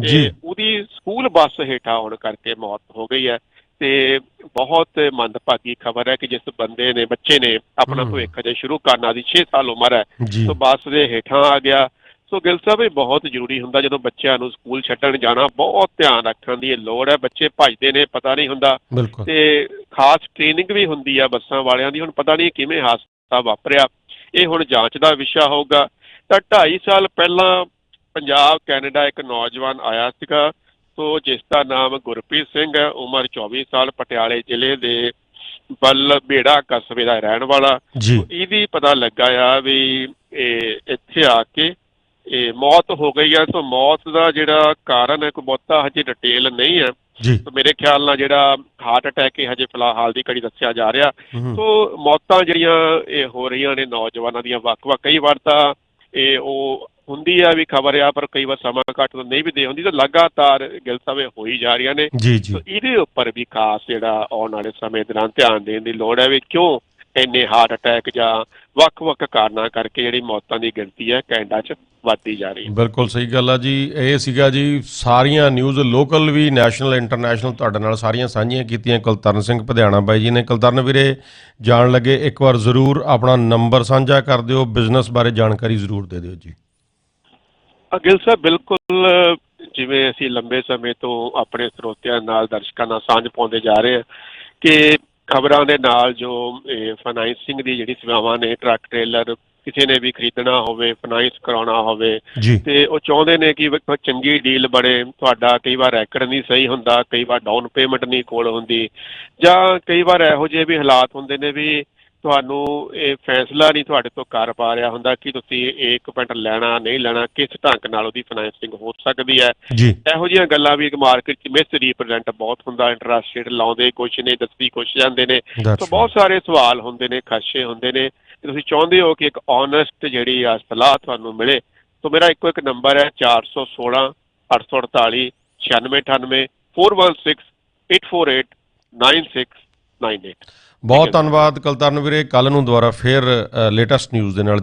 ਤੇ ਜੀ। ਉਹਦੀ ਸਕੂਲ ਬੱਸ ਹੇਠਾਂ ਆਉਣ ਕਰਕੇ ਮੌਤ ਹੋ ਗਈ ਹੈ ਤੇ ਬਹੁਤ ਮੰਦਭਾਗੀ ਖਬਰ ਹੈ ਕਿ ਜਿਸ ਬੰਦੇ ਨੇ ਬੱਚੇ ਨੇ ਆਪਣਾ। ਭਵਿੱਖ ਜੇ ਸ਼ੁਰੂ ਕਰਨਾ ਦੀ 6 ਸਾਲ ਉਮਰ ਹੈ ਸੋ ਬੱਸ ਦੇ ਹੇਠਾਂ ਆ ਗਿਆ। ਸੋ ਗਿਲ ਸਾਹਿਬ ਇਹ ਬਹੁਤ ਜ਼ਰੂਰੀ ਹੁੰਦਾ ਜਦੋਂ ਬੱਚਿਆਂ ਨੂੰ ਸਕੂਲ ਛੱਡਣ ਜਾਣਾ ਬਹੁਤ ਧਿਆਨ ਰੱਖਣ ਦੀ ਲੋੜ ਹੈ। ਬੱਚੇ ਭੱਜਦੇ ਨੇ ਪਤਾ ਨਹੀਂ ਹੁੰਦਾ। ਤੇ ਖਾਸ ਟ੍ਰੇਨਿੰਗ ਵੀ ਹੁੰਦੀ ਆ ਬੱਸਾਂ ਵਾਲਿਆਂ ਦੀ। ਹੁਣ ਪਤਾ ਨਹੀਂ ਕਿਵੇਂ ਹਾਦਸਾ ਵਾਪਰਿਆ। ਇਹ ਹੁਣ ਜਾਂਚ ਦਾ ਵਿਸ਼ਾ ਹੋਊਗਾ। ਤਾਂ 2.5 ਸਾਲ ਪਹਿਲਾਂ ਪੰਜਾਬ ਕੈਨੇਡਾ ਇੱਕ ਨੌਜਵਾਨ ਆਇਆ ਸੀਗਾ। ਸੋ ਜਿਸ ਦਾ ਨਾਮ ਗੁਰਪ੍ਰੀਤ ਸਿੰਘ ਹੈ ਉਮਰ 24 ਸਾਲ ਪਟਿਆਲੇ ਜ਼ਿਲ੍ਹੇ ਦੇ ਬੱਲ ਬੇੜਾ ਕਸਬੇ ਦਾ ਰਹਿਣ ਵਾਲਾ। ਇਹਦੀ ਪਤਾ ਲੱਗਾ ਆ ਵੀ ਇਹ ਇੱਥੇ ਆ ਕੇ ਇਹ ਮੌਤ ਹੋ ਗਈ ਆ। ਸੋ ਮੌਤ ਦਾ ਜਿਹੜਾ ਕਾਰਨ ਹੈ ਕੋਈ ਬਹੁਤਾ ਹਜੇ ਡਿਟੇਲ ਨਹੀਂ ਹੈ। ਸੋ ਮੇਰੇ ਖਿਆਲ ਨਾਲ ਜਿਹੜਾ ਹਾਰਟ ਅਟੈਕ ਇਹ ਹਜੇ ਫਿਲਹਾਲ ਦੀ ਘੜੀ ਦੱਸਿਆ ਜਾ ਰਿਹਾ। ਸੋ ਮੌਤਾਂ ਜਿਹੜੀਆਂ ਇਹ ਹੋ ਰਹੀਆਂ ਨੇ ਨੌਜਵਾਨਾਂ ਦੀਆਂ ਵੱਖ-ਵੱਖ ਕਈ ਵਾਰ ਤਾਂ ਇਹ ਉਹ ਹੁੰਦੀ ਆ ਵੀ ਖਬਰ ਆ ਪਰ ਕਈ ਵਾਰ ਸਮਾਂ ਘੱਟ ਤੋਂ ਨਹੀਂ ਵੀ ਦੇ ਹੁੰਦੀ ਤਾਂ ਲਗਾਤਾਰ ਗਿਲ ਸਵੇ ਹੋਈ ਜਾ ਰਹੀਆਂ ਨੇ। ਜੀ ਜੀ। ਸੋ ਇਹਦੇ ਉੱਪਰ ਵੀ ਖਾਸ ਜਿਹੜਾ ਆਉਣ ਵਾਲੇ ਸਮੇਂ ਦੌਰਾਨ ਧਿਆਨ ਦੇਣ ਦੀ ਲੋੜ ਹੈ ਵੀ ਕਿਉਂ ਇੰਨੇ ਹਾਰਟ ਅਟੈਕ ਜਾਂ ਵੱਖ-ਵੱਖ ਕਾਰਨਾਂ ਕਰਕੇ ਜਿਹੜੀ ਮੌਤਾਂ ਦੀ ਗਿਣਤੀ ਹੈ ਕੈਨੇਡਾ 'ਚ ਵੱਧਦੀ ਜਾ ਰਹੀ ਹੈ। ਬਿਲਕੁਲ ਸਹੀ ਗੱਲ ਆ ਜੀ। ਇਹ ਸੀਗਾ ਜੀ ਸਾਰੀਆਂ ਨਿਊਜ਼ ਲੋਕਲ ਵੀ ਨੈਸ਼ਨਲ ਇੰਟਰਨੈਸ਼ਨਲ ਤੁਹਾਡੇ ਨਾਲ ਸਾਰੀਆਂ ਸਾਂਝੀਆਂ ਕੀਤੀਆਂ। ਕੁਲਤਰਨ ਸਿੰਘ ਪਧਿਆਣਾ ਬਾਈ ਜੀ ਨੇ। ਕੁਲਤਰਨ ਵੀਰੇ ਜਾਣ ਲੱਗੇ ਇੱਕ ਵਾਰ ਜ਼ਰੂਰ ਆਪਣਾ ਨੰਬਰ ਸਾਂਝਾ ਕਰ ਦਿਓ। ਬਿਜ਼ਨਸ ਬਾਰੇ ਜਾਣਕਾਰੀ ਜ਼ਰੂਰ ਦੇ ਦਿਓ ਜੀ। ਅਗਿਲ ਸਾਹਿਬ ਬਿਲਕੁਲ ਜਿਵੇਂ ਅਸੀਂ ਲੰਬੇ ਸਮੇਂ ਤੋਂ ਆਪਣੇ ਸਰੋਤਿਆਂ ਨਾਲ ਦਰਸ਼ਕਾਂ ਨਾਲ ਸਾਂਝ ਪਾਉਂਦੇ ਜਾ ਰਹੇ ਹਾਂ ਕਿ ਖਬਰਾਂ ਦੇ ਨਾਲ ਜੋ ਫਾਈਨਾਂਸਿੰਗ ਦੀ ਜਿਹੜੀ ਸੇਵਾਵਾਂ ਨੇ ਟਰੱਕ ਟ੍ਰੇਲਰ ਕਿਸੇ ਨੇ ਵੀ ਖਰੀਦਣਾ ਹੋਵੇ ਫਾਈਨਾਂਸ ਕਰਾਉਣਾ ਹੋਵੇ ਤੇ ਉਹ ਚਾਹੁੰਦੇ ਨੇ ਕਿ ਚੰਗੀ ਡੀਲ ਬਣੇ ਤੁਹਾਡਾ ਕਈ ਵਾਰ ਰੈਕਡ ਨਹੀਂ ਸਹੀ ਹੁੰਦਾ ਕਈ ਵਾਰ ਡਾਊਨ ਪੇਮੈਂਟ ਨਹੀਂ ਕੋਲ ਹੁੰਦੀ ਜਾਂ ਕਈ ਵਾਰ ਇਹੋ ਜਿਹੇ ਵੀ ਹਾਲਾਤ ਹੁੰਦੇ ਨੇ ਵੀ ਤੁਹਾਨੂੰ ਇਹ ਫੈਸਲਾ ਨਹੀਂ ਤੁਹਾਡੇ ਤੋਂ ਕਰ ਪਾ ਰਿਹਾ ਹੁੰਦਾ ਕਿ ਤੁਸੀਂ ਇੱਕ ਮਿੰਟ ਲੈਣਾ ਨਹੀਂ ਲੈਣਾ ਕਿਸ ਢੰਗ ਨਾਲ ਉਹਦੀ ਫਾਈਨਾਂਸਿੰਗ ਹੋ ਸਕਦੀ ਹੈ? ਇਹੋ ਜਿਹੀਆਂ ਗੱਲਾਂ ਵੀ ਮਾਰਕੀਟ 'ਚ ਮਿਸ ਰਿਪਰੈਜ਼ੈਂਟ ਬਹੁਤ ਹੁੰਦਾ ਇੰਟਰਸਟ ਰੇਟ ਲਾਉਂਦੇ ਕੁਛ ਨੇ ਦੱਸੀ ਕੁਛ ਜਾਂਦੇ ਨੇ। ਸੋ ਬਹੁਤ ਸਾਰੇ ਸਵਾਲ ਹੁੰਦੇ ਨੇ ਖਦਸ਼ੇ ਹੁੰਦੇ ਨੇ। ਤੁਸੀਂ ਚਾਹੁੰਦੇ ਹੋ ਕਿ ਇੱਕ ਓਨੈਸਟ ਜਿਹੜੀ ਆ ਸਲਾਹ ਤੁਹਾਨੂੰ ਮਿਲੇ? ਸੋ ਮੇਰਾ ਇੱਕੋ ਇੱਕ ਨੰਬਰ ਹੈ 416 848 9698 416 848 9698 ਬਹੁਤ ਧੰਨਵਾਦ ਕੁਲਤਰਨ ਵੀਰੇ ਕੱਲ ਨੂੰ ਦੁਬਾਰਾ ਫੇਰ ਲੇਟੈਸਟ ਨਿਊਜ਼ ਦੇ ਨਾਲ